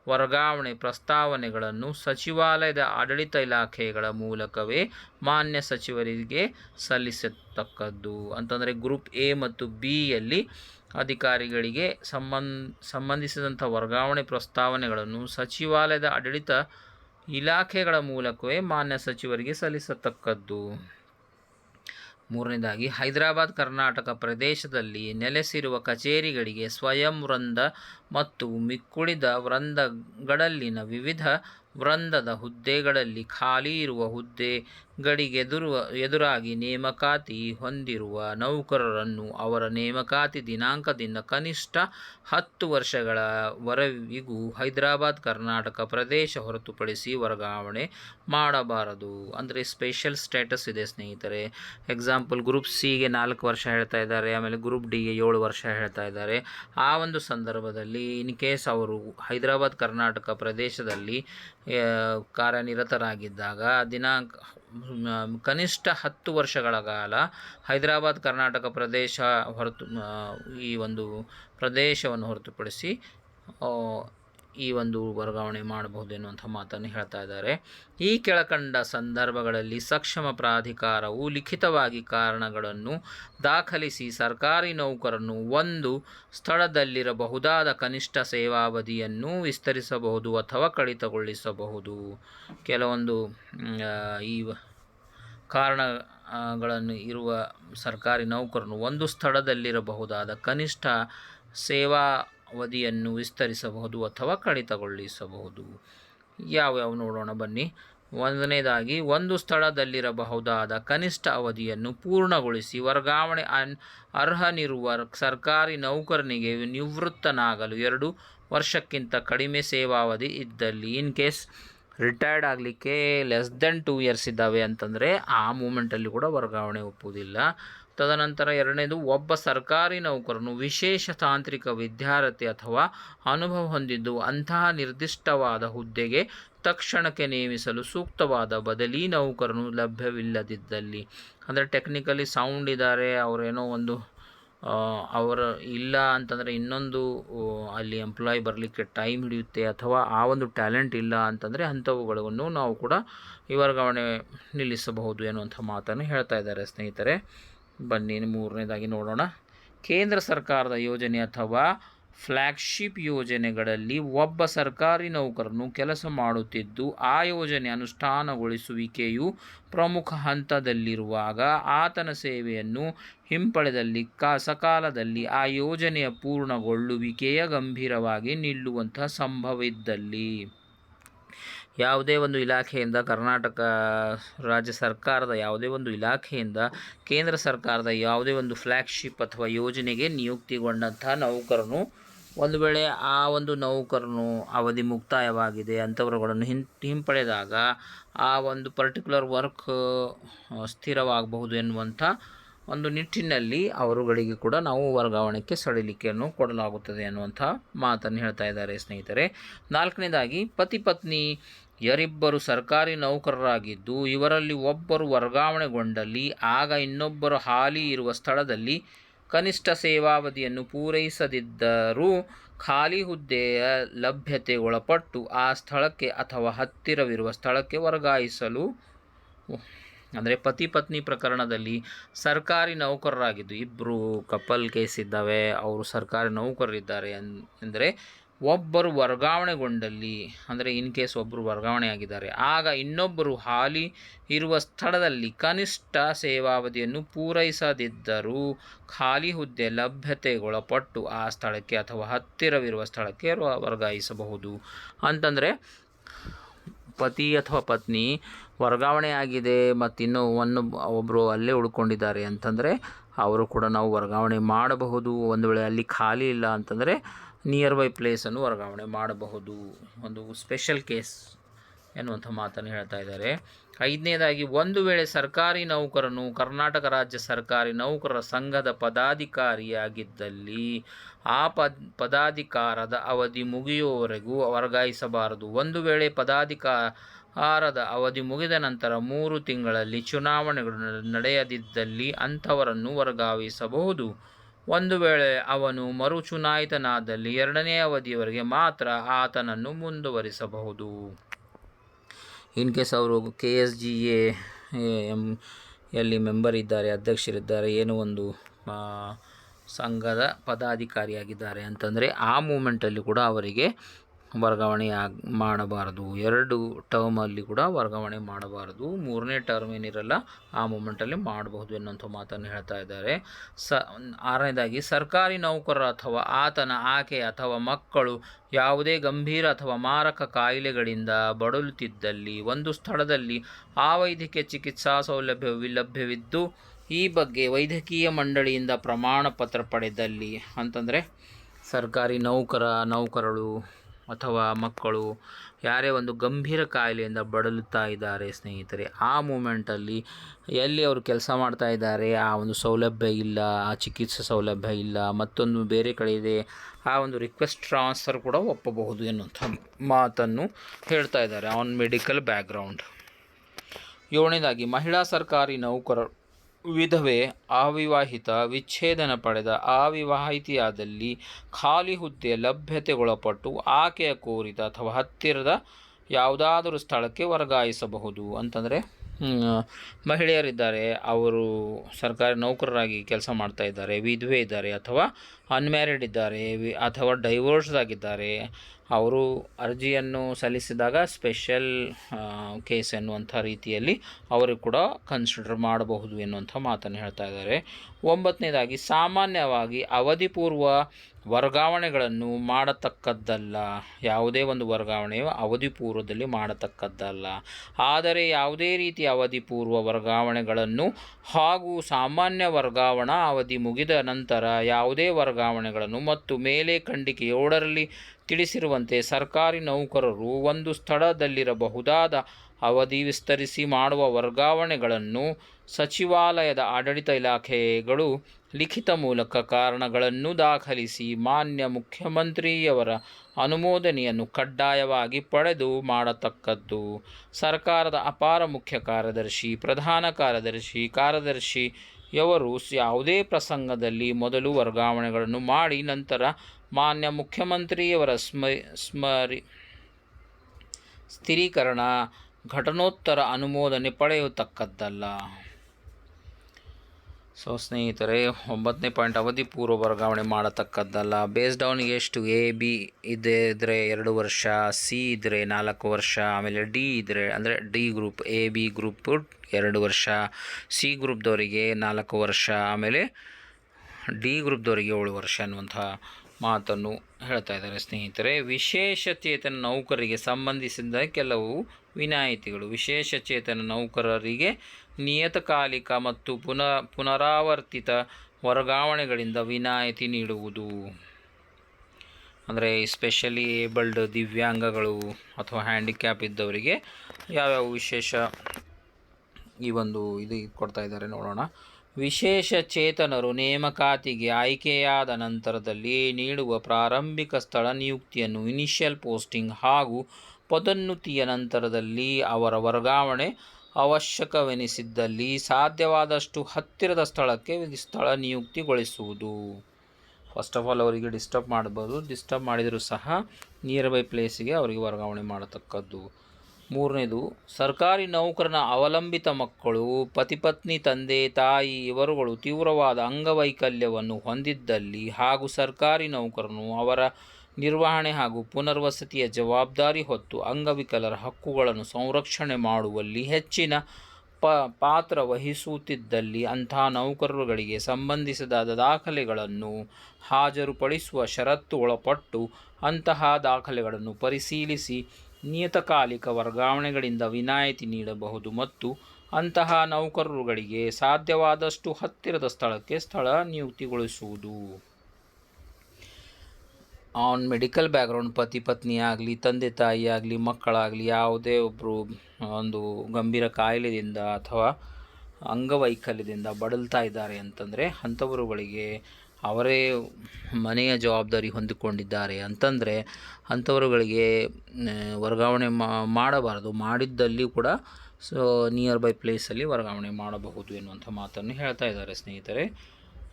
ವರ್ಗಾವಣೆ ಪ್ರಸ್ತಾವನೆಗಳನ್ನು ಸಚಿವಾಲಯದ ಆಡಳಿತ ಇಲಾಖೆಗಳ ಮೂಲಕವೇ ಮಾನ್ಯ ಸಚಿವರಿಗೆ ಸಲ್ಲಿಸತಕ್ಕದ್ದು. ಅಂತಂದರೆ ಗ್ರೂಪ್ ಎ ಮತ್ತು ಬಿಯಲ್ಲಿ ಅಧಿಕಾರಿಗಳಿಗೆ ಸಂಬಂಧ ಸಂಬಂಧಿಸಿದಂಥ ವರ್ಗಾವಣೆ ಪ್ರಸ್ತಾವನೆಗಳನ್ನು ಸಚಿವಾಲಯದ ಆಡಳಿತ ಇಲಾಖೆಗಳ ಮೂಲಕವೇ ಮಾನ್ಯ ಸಚಿವರಿಗೆ ಸಲ್ಲಿಸತಕ್ಕದ್ದು. ಮೂರನೇದಾಗಿ, ಹೈದರಾಬಾದ್, ಕರ್ನಾಟಕ ಪ್ರದೇಶದಲ್ಲಿ ನೆಲೆಸಿರುವ ಕಚೇರಿಗಳಿಗೆ ಸ್ವಯಂ ವೃಂದ ಮತ್ತು ಮಿಕ್ಕುಳಿದ ವೃಂದಗಳಲ್ಲಿನ ವಿವಿಧ ವೃಂದದ ಹುದ್ದೆಗಳಲ್ಲಿ ಖಾಲಿ ಇರುವ ಹುದ್ದೆಗಳಿಗೆದುರು ಎದುರಾಗಿ ನೇಮಕಾತಿ ಹೊಂದಿರುವ ನೌಕರರನ್ನು ಅವರ ನೇಮಕಾತಿ ದಿನಾಂಕದಿಂದ ಕನಿಷ್ಠ ಹತ್ತು ವರ್ಷಗಳ ವರವಿಗೂ ಹೈದರಾಬಾದ್, ಕರ್ನಾಟಕ ಪ್ರದೇಶ ಹೊರತುಪಡಿಸಿ ವರ್ಗಾವಣೆ ಮಾಡಬಾರದು. ಅಂದರೆ ಸ್ಪೆಷಲ್ ಸ್ಟೇಟಸ್ ಇದೆ ಸ್ನೇಹಿತರೆ. ಎಕ್ಸಾಂಪಲ್ ಗ್ರೂಪ್ ಸಿಗೆ ನಾಲ್ಕು ವರ್ಷ ಹೇಳ್ತಾ ಇದ್ದಾರೆ, ಆಮೇಲೆ ಗ್ರೂಪ್ ಡಿಗೆ ಏಳು ವರ್ಷ ಹೇಳ್ತಾ ಇದ್ದಾರೆ. ಆ ಒಂದು ಸಂದರ್ಭದಲ್ಲಿ ಇನ್ ಕೇಸ್ ಅವರು ಹೈದರಾಬಾದ್, ಕರ್ನಾಟಕ ಪ್ರದೇಶದಲ್ಲಿ ಕಾರ್ಯನಿರತರಾಗಿದ್ದಾಗ ದಿನಾಂಕ ಕನಿಷ್ಠ ಹತ್ತು ವರ್ಷಗಳ ಕಾಲ ಹೈದರಾಬಾದ್ ಕರ್ನಾಟಕ ಪ್ರದೇಶ ಹೊರತು ಈ ಒಂದು ಪ್ರದೇಶವನ್ನು ಹೊರತುಪಡಿಸಿ ಈ ಒಂದು ವರ್ಗಾವಣೆ ಮಾಡಬಹುದು ಎನ್ನುವಂಥ ಮಾತನ್ನು ಹೇಳ್ತಾ ಇದ್ದಾರೆ. ಈ ಕೆಳಕಂಡ ಸಂದರ್ಭಗಳಲ್ಲಿ ಸಕ್ಷಮ ಪ್ರಾಧಿಕಾರವು ಲಿಖಿತವಾಗಿ ಕಾರಣಗಳನ್ನು ದಾಖಲಿಸಿ ಸರ್ಕಾರಿ ನೌಕರನ್ನು ಒಂದು ಸ್ಥಳದಲ್ಲಿರಬಹುದಾದ ಕನಿಷ್ಠ ಸೇವಾವಧಿಯನ್ನು ವಿಸ್ತರಿಸಬಹುದು ಅಥವಾ ಕಡಿತಗೊಳಿಸಬಹುದು. ಕೆಲವೊಂದು ಈ ಕಾರಣಗಳನ್ನು ಇರುವ ಸರ್ಕಾರಿ ನೌಕರನು ಒಂದು ಸ್ಥಳದಲ್ಲಿರಬಹುದಾದ ಕನಿಷ್ಠ ಸೇವಾವಧಿಯನ್ನು ವಿಸ್ತರಿಸಬಹುದು ಅಥವಾ ಕಡಿತಗೊಳಿಸಬಹುದು. ಯಾವ್ಯಾವ ನೋಡೋಣ ಬನ್ನಿ. ಒಂದನೇದಾಗಿ, ಒಂದು ಸ್ಥಳದಲ್ಲಿರಬಹುದಾದ ಕನಿಷ್ಠ ಅವಧಿಯನ್ನು ಪೂರ್ಣಗೊಳಿಸಿ ವರ್ಗಾವಣೆ ಅನ್, ಅರ್ಹನಿರುವ ಸರ್ಕಾರಿ ನೌಕರನಿಗೆ ನಿವೃತ್ತನಾಗಲು ಎರಡು ವರ್ಷಕ್ಕಿಂತ ಕಡಿಮೆ ಸೇವಾವಧಿ ಇದ್ದಲ್ಲಿ ಇನ್ ಕೇಸ್ ರಿಟೈರ್ಡ್ ಆಗಲಿಕ್ಕೆ ಲೆಸ್ ದೆನ್ ಟೂ ಇಯರ್ಸ್ ಇದ್ದಾವೆ ಅಂತಂದರೆ ಆ ಮೂಮೆಂಟಲ್ಲಿ ಕೂಡ ವರ್ಗಾವಣೆ ಒಪ್ಪುವುದಿಲ್ಲ. ತದನಂತರ ಎರಡನೇದು, ಒಬ್ಬ ಸರ್ಕಾರಿ ನೌಕರನು ವಿಶೇಷ ತಾಂತ್ರಿಕ ವಿದ್ಯಾರ್ಥಿ ಅಥವಾ ಅನುಭವ ಹೊಂದಿದ್ದು ಅಂತಹ ನಿರ್ದಿಷ್ಟವಾದ ಹುದ್ದೆಗೆ ತಕ್ಷಣಕ್ಕೆ ನೇಮಿಸಲು ಸೂಕ್ತವಾದ ಬದಲಿ ನೌಕರನು ಲಭ್ಯವಿಲ್ಲದಿದ್ದಲ್ಲಿ. ಅಂದರೆ ಟೆಕ್ನಿಕಲಿ ಸೌಂಡ್ ಇದ್ದಾರೆ ಅವರೇನೋ ಒಂದು ಅವರ ಇಲ್ಲ ಅಂತಂದರೆ ಇನ್ನೊಂದು ಅಲ್ಲಿ ಎಂಪ್ಲಾಯ್ ಬರಲಿಕ್ಕೆ ಟೈಮ್ ಹಿಡಿಯುತ್ತೆ ಅಥವಾ ಆ ಒಂದು ಟ್ಯಾಲೆಂಟ್ ಇಲ್ಲ ಅಂತಂದರೆ ಅಂಥವುಗಳನ್ನು ನಾವು ಕೂಡ ಈ ವರ್ಗಾವಣೆ ನಿಲ್ಲಿಸಬಹುದು ಎನ್ನುವಂಥ ಮಾತನ್ನು ಹೇಳ್ತಾ ಇದ್ದಾರೆ ಸ್ನೇಹಿತರೆ. ಬನ್ನಿ ಮೂರನೇದಾಗಿ ನೋಡೋಣ. ಕೇಂದ್ರ ಸರ್ಕಾರದ ಯೋಜನೆ ಅಥವಾ ಫ್ಲ್ಯಾಗ್ಶಿಪ್ ಯೋಜನೆಗಳಲ್ಲಿ ಒಬ್ಬ ಸರ್ಕಾರಿ ನೌಕರನು ಕೆಲಸ ಮಾಡುತ್ತಿದ್ದು, ಆ ಯೋಜನೆ ಅನುಷ್ಠಾನಗೊಳಿಸುವಿಕೆಯು ಪ್ರಮುಖ ಹಂತದಲ್ಲಿರುವಾಗ ಆತನ ಸೇವೆಯನ್ನು ಹಿಂಪಡೆದಲ್ಲಿ, ಕ, ಸಕಾಲದಲ್ಲಿ ಆ ಯೋಜನೆಯ ಪೂರ್ಣಗೊಳ್ಳುವಿಕೆಯ ಗಂಭೀರವಾಗಿ ನಿಲ್ಲುವಂತಹ ಸಂಭವವಿದ್ದಲ್ಲಿ ಯಾವುದೇ ಒಂದು ಇಲಾಖೆಯಿಂದ ಕರ್ನಾಟಕ ರಾಜ್ಯ ಸರ್ಕಾರದ ಯಾವುದೇ ಒಂದು ಇಲಾಖೆಯಿಂದ ಕೇಂದ್ರ ಸರ್ಕಾರದ ಯಾವುದೇ ಒಂದು ಫ್ಲ್ಯಾಗ್ಶಿಪ್ ಅಥವಾ ಯೋಜನೆಗೆ ನಿಯುಕ್ತಿಗೊಂಡಂಥ ನೌಕರನು ಒಂದು ವೇಳೆ ಆ ಒಂದು ನೌಕರನು ಅವಧಿ ಮುಕ್ತಾಯವಾಗಿದೆ, ಅಂಥವರುಗಳನ್ನು ಹಿಂ, ಹಿಂಪಡೆದಾಗ ಆ ಒಂದು ಪರ್ಟಿಕ್ಯುಲರ್ ವರ್ಕ್ ಸ್ಥಿರವಾಗಬಹುದು ಎನ್ನುವಂಥ ಒಂದು ನಿಟ್ಟಿನಲ್ಲಿ ಅವರುಗಳಿಗೆ ಕೂಡ ನಾವು ವರ್ಗಾವಣೆಗೆ ಸಡಿಲಿಕೆಯನ್ನು ಕೊಡಲಾಗುತ್ತದೆ ಅನ್ನುವಂಥ ಮಾತನ್ನು ಹೇಳ್ತಾ ಇದ್ದಾರೆ ಸ್ನೇಹಿತರೆ. ನಾಲ್ಕನೇದಾಗಿ, ಪತಿ ಪತ್ನಿ ಯರಿಬ್ಬರು ಸರ್ಕಾರಿ ನೌಕರರಾಗಿದ್ದು, ಇವರಲ್ಲಿ ಒಬ್ಬರು ವರ್ಗಾವಣೆಗೊಂಡಲ್ಲಿ, ಆಗ ಇನ್ನೊಬ್ಬರು ಹಾಲಿ ಇರುವ ಸ್ಥಳದಲ್ಲಿ ಕನಿಷ್ಠ ಸೇವಾವಧಿಯನ್ನು ಪೂರೈಸದಿದ್ದರೂ ಖಾಲಿ ಹುದ್ದೆಯ ಲಭ್ಯತೆ ಒಳಪಟ್ಟು ಆ ಸ್ಥಳಕ್ಕೆ ಅಥವಾ ಹತ್ತಿರವಿರುವ ಸ್ಥಳಕ್ಕೆ ವರ್ಗಾಯಿಸಲು ಅಂದರೆ ಪತಿ ಪತ್ನಿ ಪ್ರಕರಣದಲ್ಲಿ ಸರ್ಕಾರಿ ನೌಕರರಾಗಿದ್ದು ಇಬ್ಬರು ಕಪಲ್ ಕೇಸ್ ಇದ್ದಾವೆ, ಅವರು ಸರ್ಕಾರಿ ನೌಕರರಿದ್ದಾರೆ ಅಂದರೆ ಒಬ್ಬರು ವರ್ಗಾವಣೆಗೊಂಡಲ್ಲಿ, ಅಂದರೆ ಇನ್ ಕೇಸ್ ಒಬ್ಬರು ವರ್ಗಾವಣೆಯಾಗಿದ್ದಾರೆ, ಆಗ ಇನ್ನೊಬ್ಬರು ಹಾಲಿ ಇರುವ ಸ್ಥಳದಲ್ಲಿ ಕನಿಷ್ಠ ಸೇವಾವಧಿಯನ್ನು ಪೂರೈಸದಿದ್ದರೂ ಖಾಲಿ ಹುದ್ದೆ ಲಭ್ಯತೆಗೊಳಪಟ್ಟು ಆ ಸ್ಥಳಕ್ಕೆ ಅಥವಾ ಹತ್ತಿರವಿರುವ ಸ್ಥಳಕ್ಕೆ ವರ್ಗಾಯಿಸಬಹುದು. ಅಂತಂದರೆ ಪತಿ ಅಥವಾ ಪತ್ನಿ ವರ್ಗಾವಣೆ ಆಗಿದೆ ಮತ್ತು ಇನ್ನೂ ಒಂದು ಒಬ್ಬರು ಅಲ್ಲೇ ಉಳ್ಕೊಂಡಿದ್ದಾರೆ ಅಂತಂದರೆ ಅವರು ಕೂಡ ನಾವು ವರ್ಗಾವಣೆ ಮಾಡಬಹುದು. ಒಂದು ವೇಳೆ ಅಲ್ಲಿ ಖಾಲಿ ಇಲ್ಲ ಅಂತಂದರೆ ನಿಯರ್ ಬೈ ಪ್ಲೇಸನ್ನು ವರ್ಗಾವಣೆ ಮಾಡಬಹುದು. ಒಂದು ಸ್ಪೆಷಲ್ ಕೇಸ್ ಎನ್ನುವಂಥ ಮಾತನ್ನು ಹೇಳ್ತಾ ಇದ್ದಾರೆ. ಐದನೇದಾಗಿ, ಒಂದು ವೇಳೆ ಸರ್ಕಾರಿ ನೌಕರನು ಕರ್ನಾಟಕ ರಾಜ್ಯ ಸರ್ಕಾರಿ ನೌಕರರ ಸಂಘದ ಪದಾಧಿಕಾರಿಯಾಗಿದ್ದಲ್ಲಿ ಆ ಪದ್, ಪದಾಧಿಕಾರದ ಅವಧಿ ಮುಗಿಯುವವರೆಗೂ ವರ್ಗಾಯಿಸಬಾರದು. ಒಂದು ವೇಳೆ ಪದಾಧಿಕಾರದ ಅವಧಿ ಮುಗಿದ ನಂತರ ಮೂರು ತಿಂಗಳಲ್ಲಿ ಚುನಾವಣೆಗಳು ನಡೆಯದಿದ್ದಲ್ಲಿ ಅಂಥವರನ್ನು ವರ್ಗಾಯಿಸಬಹುದು. ಒಂದು ವೇಳೆ ಅವನು ಮರು ಚುನಾಯಿತನಾದಲ್ಲಿ ಎರಡನೇ ಅವಧಿಯವರೆಗೆ ಮಾತ್ರ ಆತನನ್ನು ಮುಂದುವರಿಸಬಹುದು. ಇನ್ ಕೇಸ್ ಅವರು K S G A, M ಎಲ್ಲಿ ಮೆಂಬರ್ ಇದ್ದಾರೆ, ಅಧ್ಯಕ್ಷರಿದ್ದಾರೆ, ಏನು ಒಂದು ಸಂಘದ ಪದಾಧಿಕಾರಿಯಾಗಿದ್ದಾರೆ ಅಂತಂದರೆ ಆ ಮೂಮೆಂಟಲ್ಲಿ ಕೂಡ ಅವರಿಗೆ ವರ್ಗಾವಣೆ ಮಾಡಬಾರದು. ಎರಡು ಟರ್ಮಲ್ಲಿ ಕೂಡ ವರ್ಗಾವಣೆ ಮಾಡಬಾರದು. ಮೂರನೇ ಟರ್ಮ್ ಏನಿರಲ್ಲ, ಆ ಮೂಮೆಂಟಲ್ಲಿ ಮಾಡಬಹುದು ಎನ್ನುವಂಥ ಮಾತನ್ನು ಹೇಳ್ತಾ ಇದ್ದಾರೆ. ಸ, ಆರನೇದಾಗಿ, ಸರ್ಕಾರಿ ನೌಕರರು ಅಥವಾ ಆತನ ಆಕೆ ಅಥವಾ ಮಕ್ಕಳು ಯಾವುದೇ ಗಂಭೀರ ಅಥವಾ ಮಾರಕ ಕಾಯಿಲೆಗಳಿಂದ ಬಳಲುತ್ತಿದ್ದಲ್ಲಿ, ಒಂದು ಸ್ಥಳದಲ್ಲಿ ಆ ವೈದ್ಯಕೀಯ ಚಿಕಿತ್ಸಾ ಸೌಲಭ್ಯ ಲಭ್ಯವಿದ್ದು ಈ ಬಗ್ಗೆ ವೈದ್ಯಕೀಯ ಮಂಡಳಿಯಿಂದ ಪ್ರಮಾಣ ಪತ್ರ ಪಡೆದಲ್ಲಿ ಅಂತಂದರೆ, ಸರ್ಕಾರಿ ನೌಕರ ನೌಕರಳು ಅಥವಾ ಮಕ್ಕಳು ಯಾರೇ ಒಂದು ಗಂಭೀರ ಕಾಯಿಲೆಯಿಂದ ಬಳಲುತ್ತಾ ಇದ್ದಾರೆ ಸ್ನೇಹಿತರೆ, ಆ ಮೂಮೆಂಟಲ್ಲಿ ಎಲ್ಲಿ ಅವರು ಕೆಲಸ ಮಾಡ್ತಾ ಇದ್ದಾರೆ, ಆ ಒಂದು ಸೌಲಭ್ಯ ಇಲ್ಲ, ಆ ಚಿಕಿತ್ಸೆ ಸೌಲಭ್ಯ ಇಲ್ಲ, ಮತ್ತೊಂದು ಬೇರೆ ಕಡೆ ಇದೆ, ಆ ಒಂದು ರಿಕ್ವೆಸ್ಟ್ ಟ್ರಾನ್ಸ್ಫರ್ ಕೂಡ ಒಪ್ಪಬಹುದು ಎನ್ನುವಂಥ ಮಾತನ್ನು ಹೇಳ್ತಾ ಇದ್ದಾರೆ ಆನ್ ಮೆಡಿಕಲ್ ಬ್ಯಾಕ್ಗ್ರೌಂಡ್ ಏಳನೇದಾಗಿ, ಮಹಿಳಾ ಸರ್ಕಾರಿ ನೌಕರರು ವಿಧವೆ ಅವಿವಾಹಿತ ವಿಚ್ಛೇದನ ಪಡೆದ ಅವಿವಾಹಿತಿಯಾದಲ್ಲಿ ಖಾಲಿ ಹುದ್ದೆ ಲಭ್ಯತೆಗೊಳಪಟ್ಟು ಆಕೆಯ ಕೋರಿದ ಅಥವಾ ಹತ್ತಿರದ ಯಾವುದಾದರೂ ಸ್ಥಳಕ್ಕೆ ವರ್ಗಾಯಿಸಬಹುದು ಅಂತಂದರೆ ಮಹಿಳೆಯರಿದ್ದಾರೆ, ಅವರು ಸರ್ಕಾರಿ ನೌಕರರಾಗಿ ಕೆಲಸ ಮಾಡ್ತಾ ಇದ್ದಾರೆ, ವಿಧವೆ ಇದ್ದಾರೆ ಅಥವಾ ಅನ್ಮ್ಯಾರಿಡ್ ಇದ್ದಾರೆ, ವಿ, ಅಥವಾ ಡೈವೋರ್ಸ್ ಆಗಿದ್ದಾರೆ ಅವರು ಅರ್ಜಿಯನ್ನು ಸಲ್ಲಿಸಿದಾಗ ಸ್ಪೆಷಲ್ ಕೇಸ್ ಎನ್ನುವಂಥ ರೀತಿಯಲ್ಲಿ ಅವರು ಕೂಡ ಕನ್ಸಿಡರ್ ಮಾಡಬಹುದು ಎನ್ನುವಂಥ ಮಾತನ್ನು ಹೇಳ್ತಾ ಇದ್ದಾರೆ. ಒಂಬತ್ತನೇದಾಗಿ, ಸಾಮಾನ್ಯವಾಗಿ ಅವಧಿಪೂರ್ವ ವರ್ಗಾವಣೆಗಳನ್ನು ಮಾಡತಕ್ಕದ್ದಲ್ಲ. ಯಾವುದೇ ಒಂದು ವರ್ಗಾವಣೆಯು ಅವಧಿಪೂರ್ವದಲ್ಲಿ ಮಾಡತಕ್ಕದ್ದಲ್ಲ. ಆದರೆ ಯಾವುದೇ ರೀತಿಯ ಅವಧಿಪೂರ್ವ ವರ್ಗಾವಣೆಗಳನ್ನು ಹಾಗೂ ಸಾಮಾನ್ಯ ವರ್ಗಾವಣಾ ಅವಧಿ ಮುಗಿದ ನಂತರ ಯಾವುದೇ ವರ್ಗಾವಣೆಗಳನ್ನು ಮತ್ತು ಮೇಲೆ ಖಂಡಿಕೆ ಏಳರಲ್ಲಿ ತಿಳಿಸಿರುವಂತೆ ಸರ್ಕಾರಿ ನೌಕರರು ಒಂದು ಸ್ಥಳದಲ್ಲಿರಬಹುದಾದ ಅವಧಿ ವಿಸ್ತರಿಸಿ ಮಾಡುವ ವರ್ಗಾವಣೆಗಳನ್ನು ಸಚಿವಾಲಯದ ಆಡಳಿತ ಇಲಾಖೆಗಳು ಲಿಖಿತ ಮೂಲಕ ಕಾರಣಗಳನ್ನು ದಾಖಲಿಸಿ ಮಾನ್ಯ ಮುಖ್ಯಮಂತ್ರಿಯವರ ಅನುಮೋದನೆಯನ್ನು ಕಡ್ಡಾಯವಾಗಿ ಪಡೆದು ಮಾಡತಕ್ಕದ್ದು. ಸರ್ಕಾರದ ಅಪಾರ ಮುಖ್ಯ ಕಾರ್ಯದರ್ಶಿ, ಪ್ರಧಾನ ಕಾರ್ಯದರ್ಶಿ, ಕಾರ್ಯದರ್ಶಿಯವರು ಯವರು ಯಾವುದೇ ಪ್ರಸಂಗದಲ್ಲಿ ಮೊದಲು ವರ್ಗಾವಣೆಗಳನ್ನು ಮಾಡಿ ನಂತರ ಮಾನ್ಯ ಮುಖ್ಯಮಂತ್ರಿಯವರ ಸ್ಮರಿ ಸ್ಮರಿ, ಸ್ಥಿರೀಕರಣ ಘಟನೋತ್ತರ ಅನುಮೋದನೆ ಪಡೆಯತಕ್ಕದ್ದಲ್ಲ. ಸೊ ಸ್ನೇಹಿತರೆ, ಒಂಬತ್ತನೇ ಪಾಯಿಂಟ್ ಅವಧಿ ಪೂರ್ವ ವರ್ಗಾವಣೆ ಮಾಡತಕ್ಕದ್ದಲ್ಲ. ಬೇಸ್ ಡೌನ್ಗೆ ಎಷ್ಟು? ಎ, ಬಿ ಇದೆ ಇದ್ದರೆ ಎರಡು ವರ್ಷ, ಸಿ ಇದ್ದರೆ ನಾಲ್ಕು ವರ್ಷ, ಆಮೇಲೆ ಡಿ ಇದ್ದರೆ ಅಂದರೆ D group, A, B group ಎರಡು ವರ್ಷ, ಸಿ ಗ್ರೂಪ್ದವರಿಗೆ ನಾಲ್ಕು ವರ್ಷ, ಆಮೇಲೆ ಡಿ ಗ್ರೂಪ್ದವರಿಗೆ ಏಳು ವರ್ಷ ಅನ್ನುವಂಥ ಮಾತನ್ನು ಹೇಳ್ತಾ ಇದ್ದಾರೆ ಸ್ನೇಹಿತರೆ. ವಿಶೇಷ ನೌಕರಿಗೆ ಸಂಬಂಧಿಸಿದ ಕೆಲವು ವಿನಾಯಿತಿಗಳು. ವಿಶೇಷ ಚೇತನ ನೌಕರರಿಗೆ ನಿಯತಕಾಲಿಕ ಮತ್ತು ಪುನ, ಪುನರಾವರ್ತಿತ ವರ್ಗಾವಣೆಗಳಿಂದ ವಿನಾಯಿತಿ ನೀಡುವುದು. ಅಂದರೆ ಎಸ್ಪೆಷಲಿ ಏಬಲ್ಡ್ ದಿವ್ಯಾಂಗಗಳು ಅಥವಾ ಹ್ಯಾಂಡಿಕ್ಯಾಪ್ ಇದ್ದವರಿಗೆ ಯಾವ್ಯಾವ ವಿಶೇಷ ಈ ಒಂದು ಇದು ಕೊಡ್ತಾ ಇದ್ದಾರೆ ನೋಡೋಣ. ವಿಶೇಷ ಚೇತನರು ನೇಮಕಾತಿಗೆ ಆಯ್ಕೆಯಾದ ನಂತರದಲ್ಲಿ ನೀಡುವ ಪ್ರಾರಂಭಿಕ ಸ್ಥಳ ನಿಯುಕ್ತಿಯನ್ನು ಇನಿಷಿಯಲ್ ಪೋಸ್ಟಿಂಗ್ ಹಾಗೂ ಪದೋನ್ನತಿಯ ನಂತರದಲ್ಲಿ ಅವರ ವರ್ಗಾವಣೆ ಅವಶ್ಯಕವೆನಿಸಿದ್ದಲ್ಲಿ ಸಾಧ್ಯವಾದಷ್ಟು ಹತ್ತಿರದ ಸ್ಥಳಕ್ಕೆ ಸ್ಥಳ ನಿಯುಕ್ತಿಗೊಳಿಸುವುದು. ಫಸ್ಟ್ ಆಫ್ ಆಲ್ ಅವರಿಗೆ ಡಿಸ್ಟರ್ಬ್ ಮಾಡಬಹುದು. ಡಿಸ್ಟರ್ಬ್ ಮಾಡಿದರೂ ಸಹ ನಿಯರ್ ಬೈ ಪ್ಲೇಸಿಗೆ ಅವರಿಗೆ ವರ್ಗಾವಣೆ ಮಾಡತಕ್ಕದ್ದು. ಮೂರನೇದು, ಸರ್ಕಾರಿ ನೌಕರನ ಅವಲಂಬಿತ ಮಕ್ಕಳು ಪತಿಪತ್ನಿ ತಂದೆ, ತಾಯಿ ಇವರುಗಳು ತೀವ್ರವಾದ ಅಂಗವೈಕಲ್ಯವನ್ನು ಹೊಂದಿದ್ದಲ್ಲಿ ಹಾಗೂ ಸರ್ಕಾರಿ ನೌಕರನು ಅವರ ನಿರ್ವಹಣೆ ಹಾಗೂ ಪುನರ್ವಸತಿಯ ಜವಾಬ್ದಾರಿ ಹೊತ್ತು ಅಂಗವಿಕಲರ ಹಕ್ಕುಗಳನ್ನು ಸಂರಕ್ಷಣೆ ಮಾಡುವಲ್ಲಿ ಹೆಚ್ಚಿನ ಪ, ಪಾತ್ರ ವಹಿಸುತ್ತಿದ್ದಲ್ಲಿ ಅಂಥ ನೌಕರರುಗಳಿಗೆ ಸಂಬಂಧಿಸಿದ ದಾಖಲೆಗಳನ್ನು ಹಾಜರುಪಡಿಸುವ ಷರತ್ತು ಒಳಪಟ್ಟು ಅಂತಹ ದಾಖಲೆಗಳನ್ನು ಪರಿಶೀಲಿಸಿ ನಿಯತಕಾಲಿಕ ವರ್ಗಾವಣೆಗಳಿಂದ ವಿನಾಯಿತಿ ನೀಡಬಹುದು ಮತ್ತು ಅಂತಹ ನೌಕರರುಗಳಿಗೆ ಸಾಧ್ಯವಾದಷ್ಟು ಹತ್ತಿರದ ಸ್ಥಳಕ್ಕೆ ಸ್ಥಳ ನಿಯುಕ್ತಿಗೊಳಿಸುವುದು. ಆನ್ ಮೆಡಿಕಲ್ ಬ್ಯಾಕ್ಗ್ರೌಂಡ್ ಪತಿ ಪತ್ನಿ ಆಗಲಿ ತಂದೆ ತಾಯಿ ಆಗಲಿ ಮಕ್ಕಳಾಗಲಿ ಯಾವುದೇ ಒಬ್ಬರು ಒಂದು ಗಂಭೀರ ಕಾಯಿಲೆಯಿಂದ ಅಥವಾ ಅಂಗವೈಕಲ್ಯದಿಂದ ಬಡಲ್ತಾ ಇದ್ದಾರೆ ಅಂತಂದರೆ ಅಂಥವರುಗಳಿಗೆ ಅವರೇ ಮನೆಯ ಜವಾಬ್ದಾರಿ ಹೊಂದಿಕೊಂಡಿದ್ದಾರೆ ಅಂತಂದರೆ ಅಂಥವರುಗಳಿಗೆ ವರ್ಗಾವಣೆ ಮಾಡಬಾರದು. ಮಾಡಿದ್ದಲ್ಲಿ ಕೂಡ ಸೊ ನಿಯರ್ ಬೈ ಪ್ಲೇಸಲ್ಲಿ ವರ್ಗಾವಣೆ ಮಾಡಬಹುದು ಎನ್ನುವಂಥ ಮಾತನ್ನು ಹೇಳ್ತಾ ಇದ್ದಾರೆ ಸ್ನೇಹಿತರೆ.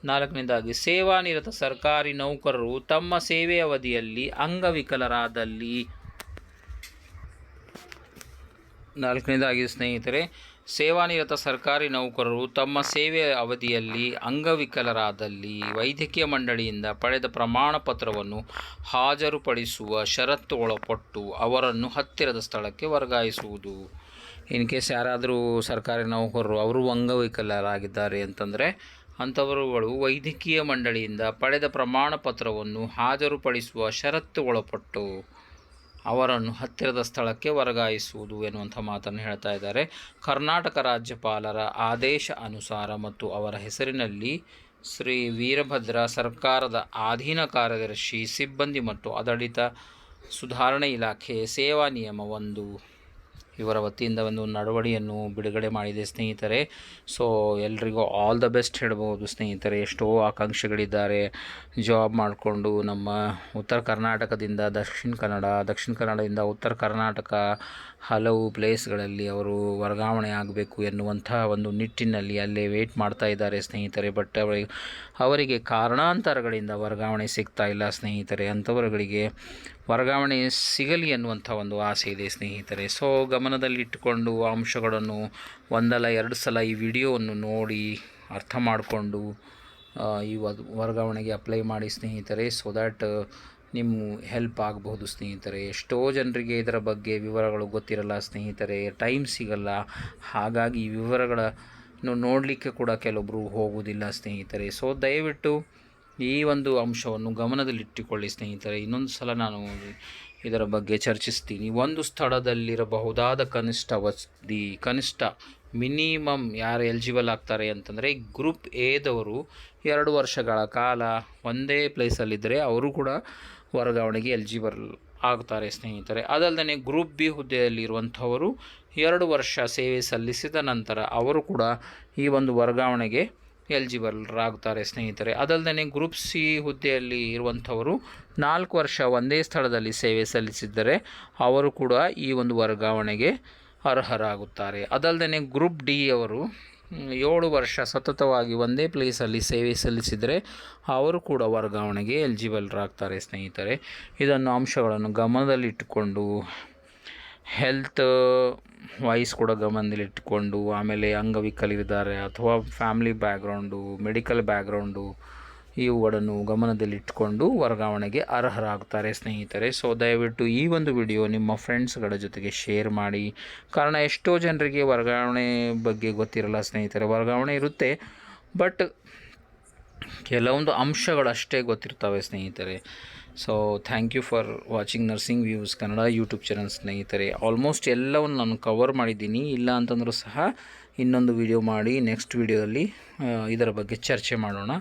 ನಾಲ್ಕನೇದಾಗಿ, ಸೇವಾನಿರತ ಸರ್ಕಾರಿ ನೌಕರರು ತಮ್ಮ ಸೇವೆ ಅವಧಿಯಲ್ಲಿ ಅಂಗವಿಕಲರಾದಲ್ಲಿ. ನಾಲ್ಕನೇದಾಗಿ ಸ್ನೇಹಿತರೆ ಸೇವಾನಿರತ ಸರ್ಕಾರಿ ನೌಕರರು ತಮ್ಮ ಸೇವೆ ಅವಧಿಯಲ್ಲಿ ಅಂಗವಿಕಲರಾದಲ್ಲಿ ವೈದ್ಯಕೀಯ ಮಂಡಳಿಯಿಂದ ಪಡೆದ ಪ್ರಮಾಣ ಪತ್ರವನ್ನು ಹಾಜರುಪಡಿಸುವ ಷರತ್ತು ಒಳಪಟ್ಟು ಅವರನ್ನು ಹತ್ತಿರದ ಸ್ಥಳಕ್ಕೆ ವರ್ಗಾಯಿಸುವುದು. ಇನ್ ಕೇಸ್ ಯಾರಾದರೂ ಸರ್ಕಾರಿ ನೌಕರರು ಅವರು ಅಂಗವಿಕಲರಾಗಿದ್ದಾರೆ ಅಂತಂದರೆ ಅಂಥವರುಗಳು ವೈದ್ಯಕೀಯ ಮಂಡಳಿಯಿಂದ ಪಡೆದ ಪ್ರಮಾಣ ಪತ್ರವನ್ನು ಹಾಜರುಪಡಿಸುವ ಷರತ್ತು ಒಳಪಟ್ಟು ಅವರನ್ನು ಹತ್ತಿರದ ಸ್ಥಳಕ್ಕೆ ವರ್ಗಾಯಿಸುವುದು ಎನ್ನುವಂಥ ಮಾತನ್ನು ಹೇಳ್ತಾ ಇದ್ದಾರೆ. ಕರ್ನಾಟಕ ರಾಜ್ಯಪಾಲರ ಆದೇಶ ಅನುಸಾರ ಮತ್ತು ಅವರ ಹೆಸರಿನಲ್ಲಿ ಶ್ರೀ ವೀರಭದ್ರ ಸರ್ಕಾರದ ಅಧೀನ ಕಾರ್ಯದರ್ಶಿ, ಸಿಬ್ಬಂದಿ ಮತ್ತು ಆಡಳಿತ ಸುಧಾರಣೆ ಇಲಾಖೆ ಸೇವಾ ನಿಯಮ ಒಂದು ಇವರ ವತಿಯಿಂದ ಒಂದು ನಡವಳಿಯನ್ನು ಬಿಡುಗಡೆ ಮಾಡಿದೆ ಸ್ನೇಹಿತರೆ. ಸೊ ಎಲ್ರಿಗೂ ಆಲ್ ದ ಬೆಸ್ಟ್ ಹೇಳ್ಬೋದು ಸ್ನೇಹಿತರೆ. ಎಷ್ಟೋ ಆಕಾಂಕ್ಷೆಗಳಿದ್ದಾರೆ. ಜಾಬ್ ಮಾಡಿಕೊಂಡು ನಮ್ಮ ಉತ್ತರ ಕರ್ನಾಟಕದಿಂದ ದಕ್ಷಿಣ ಕನ್ನಡ, ದಕ್ಷಿಣ ಕನ್ನಡದಿಂದ ಉತ್ತರ ಕರ್ನಾಟಕ ಹಲವು ಪ್ಲೇಸ್ಗಳಲ್ಲಿ ಅವರು ವರ್ಗಾವಣೆ ಆಗಬೇಕು ಎನ್ನುವಂಥ ಒಂದು ನಿಟ್ಟಿನಲ್ಲಿ ಅಲ್ಲೇ ವೇಟ್ ಮಾಡ್ತಾ ಇದ್ದಾರೆ ಸ್ನೇಹಿತರೆ. ಬಟ್ ಅವರಿಗೆ ಅವರಿಗೆ ಕಾರಣಾಂತರಗಳಿಂದ ವರ್ಗಾವಣೆ ಸಿಗ್ತಾ ಇಲ್ಲ ಸ್ನೇಹಿತರೆ. ಅಂಥವರುಗಳಿಗೆ ವರ್ಗಾವಣೆ ಸಿಗಲಿ ಅನ್ನುವಂಥ ಒಂದು ಆಸೆ ಇದೆ ಸ್ನೇಹಿತರೆ. ಸೊ ಗಮನದಲ್ಲಿಟ್ಟುಕೊಂಡು ಅಂಶಗಳನ್ನು ಒಂದಲ್ಲ ಎರಡು ಸಲ ಈ ವಿಡಿಯೋವನ್ನು ನೋಡಿ ಅರ್ಥ ಮಾಡಿಕೊಂಡು ಈ ವರ್ಗಾವಣೆಗೆ ಅಪ್ಲೈ ಮಾಡಿ ಸ್ನೇಹಿತರೆ. ಸೊ ದ್ಯಾಟ್ ನಿಮ್ಮ ಹೆಲ್ಪ್ ಆಗಬಹುದು ಸ್ನೇಹಿತರೆ. ಎಷ್ಟೋ ಜನರಿಗೆ ಇದರ ಬಗ್ಗೆ ವಿವರಗಳು ಗೊತ್ತಿರಲ್ಲ ಸ್ನೇಹಿತರೆ. ಟೈಮ್ ಸಿಗಲ್ಲ. ಹಾಗಾಗಿ ಈ ವಿವರಗಳನ್ನು ನೋಡಲಿಕ್ಕೆ ಕೂಡ ಕೆಲವೊಬ್ಬರು ಹೋಗುವುದಿಲ್ಲ ಸ್ನೇಹಿತರೆ. ಸೊ ದಯವಿಟ್ಟು ಈ ಒಂದು ಅಂಶವನ್ನು ಗಮನದಲ್ಲಿಟ್ಟುಕೊಳ್ಳಿ ಸ್ನೇಹಿತರೆ. ಇನ್ನೊಂದು ಸಲ ನಾನು ಇದರ ಬಗ್ಗೆ ಚರ್ಚಿಸ್ತೀನಿ. ಒಂದು ಸ್ಥಳದಲ್ಲಿರಬಹುದಾದ ಕನಿಷ್ಠ ವಸತಿ, ಕನಿಷ್ಠ ಮಿನಿಮಮ್ ಯಾರು ಎಲಿಜಿಬಲ್ ಆಗ್ತಾರೆ ಅಂತಂದರೆ ಗ್ರೂಪ್ ಎದವರು ಎರಡು ವರ್ಷಗಳ ಕಾಲ ಒಂದೇ ಪ್ಲೇಸಲ್ಲಿದ್ದರೆ ಅವರು ಕೂಡ ವರ್ಗಾವಣೆಗೆ ಎಲಿಜಿಬಲ್ ಆಗ್ತಾರೆ ಸ್ನೇಹಿತರೆ. ಅದಲ್ಲದೆ ಗ್ರೂಪ್ ಬಿ ಹುದ್ದೆಯಲ್ಲಿರುವಂಥವರು ಎರಡು ವರ್ಷ ಸೇವೆ ಸಲ್ಲಿಸಿದ ನಂತರ ಅವರು ಕೂಡ ಈ ಒಂದು ವರ್ಗಾವಣೆಗೆ ಎಲಿಜಿಬಲ್ರಾಗ್ತಾರೆ ಸ್ನೇಹಿತರೆ. ಅದಲ್ಲದೆ ಗ್ರೂಪ್ ಸಿ ಹುದ್ದೆಯಲ್ಲಿ ಇರುವಂಥವರು ನಾಲ್ಕು ವರ್ಷ ಒಂದೇ ಸ್ಥಳದಲ್ಲಿ ಸೇವೆ ಸಲ್ಲಿಸಿದ್ದರೆ ಅವರು ಕೂಡ ಈ ಒಂದು ವರ್ಗಾವಣೆಗೆ ಅರ್ಹರಾಗುತ್ತಾರೆ. ಅದಲ್ಲದೆ ಗ್ರೂಪ್ ಡಿ ಅವರು ಏಳು ವರ್ಷ ಸತತವಾಗಿ ಒಂದೇ ಪ್ಲೇಸಲ್ಲಿ ಸೇವೆ ಸಲ್ಲಿಸಿದರೆ ಅವರು ಕೂಡ ವರ್ಗಾವಣೆಗೆ ಎಲಿಜಿಬಲ್ರಾಗ್ತಾರೆ ಸ್ನೇಹಿತರೆ. ಇದನ್ನು ಅಂಶಗಳನ್ನು ಗಮನದಲ್ಲಿಟ್ಟುಕೊಂಡು ಹೆಲ್ತ್ ವಾಯ್ಸ್ ಕೂಡ ಗಮನದಲ್ಲಿಟ್ಟುಕೊಂಡು ಆಮೇಲೆ ಅಂಗವಿಕಲರಿದ್ದಾರೆ ಅಥವಾ ಫ್ಯಾಮಿಲಿ ಬ್ಯಾಗ್ರೌಂಡು ಮೆಡಿಕಲ್ ಬ್ಯಾಗ್ರೌಂಡು ಇವುಗಳನ್ನು ಗಮನದಲ್ಲಿಟ್ಟುಕೊಂಡು ವರ್ಗಾವಣೆಗೆ ಅರ್ಹರಾಗ್ತಾರೆ ಸ್ನೇಹಿತರೆ. ಸೊ ದಯವಿಟ್ಟು ಈ ಒಂದು ವಿಡಿಯೋ ನಿಮ್ಮ ಫ್ರೆಂಡ್ಸ್ಗಳ ಜೊತೆಗೆ ಶೇರ್ ಮಾಡಿ. ಕಾರಣ, ಎಷ್ಟೋ ಜನರಿಗೆ ವರ್ಗಾವಣೆ ಬಗ್ಗೆ ಗೊತ್ತಿರಲ್ಲ ಸ್ನೇಹಿತರೆ. ವರ್ಗಾವಣೆ ಇರುತ್ತೆ ಬಟ್ ಕೆಲವೊಂದು ಅಂಶಗಳಷ್ಟೇ ಗೊತ್ತಿರ್ತವೆ ಸ್ನೇಹಿತರೆ. So thank you for watching nursing views Kannada YouTube channel ಸ್ನೇಹಿತರೆ. ಆಲ್ಮೋಸ್ಟ್ ಎಲ್ಲವನ್ನು ನಾನು ಕವರ್ ಮಾಡಿದ್ದೀನಿ. ಇಲ್ಲ ಅಂತಂದರೂ ಸಹ ಇನ್ನೊಂದು ವಿಡಿಯೋ ಮಾಡಿ ನೆಕ್ಸ್ಟ್ ವಿಡಿಯೋದಲ್ಲಿ ಇದರ ಬಗ್ಗೆ ಚರ್ಚೆ ಮಾಡೋಣ.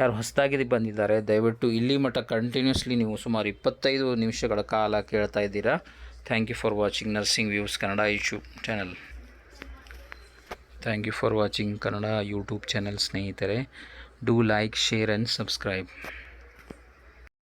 ಯಾರು ಹೊಸದಾಗಿ ಬಂದಿದ್ದಾರೆ, ದಯವಿಟ್ಟು ಇಲ್ಲಿ ಮಟ್ಟ ಕಂಟಿನ್ಯೂಸ್ಲಿ ನೀವು ಸುಮಾರು ಇಪ್ಪತ್ತೈದು ನಿಮಿಷಗಳ ಕಾಲ ಕೇಳ್ತಾ ಇದ್ದೀರಾ. Thank you for watching nursing views Kannada YouTube channel thank you for watching Kannada YouTube channel ಸ್ನೇಹಿತರೆ. Do like share and subscribe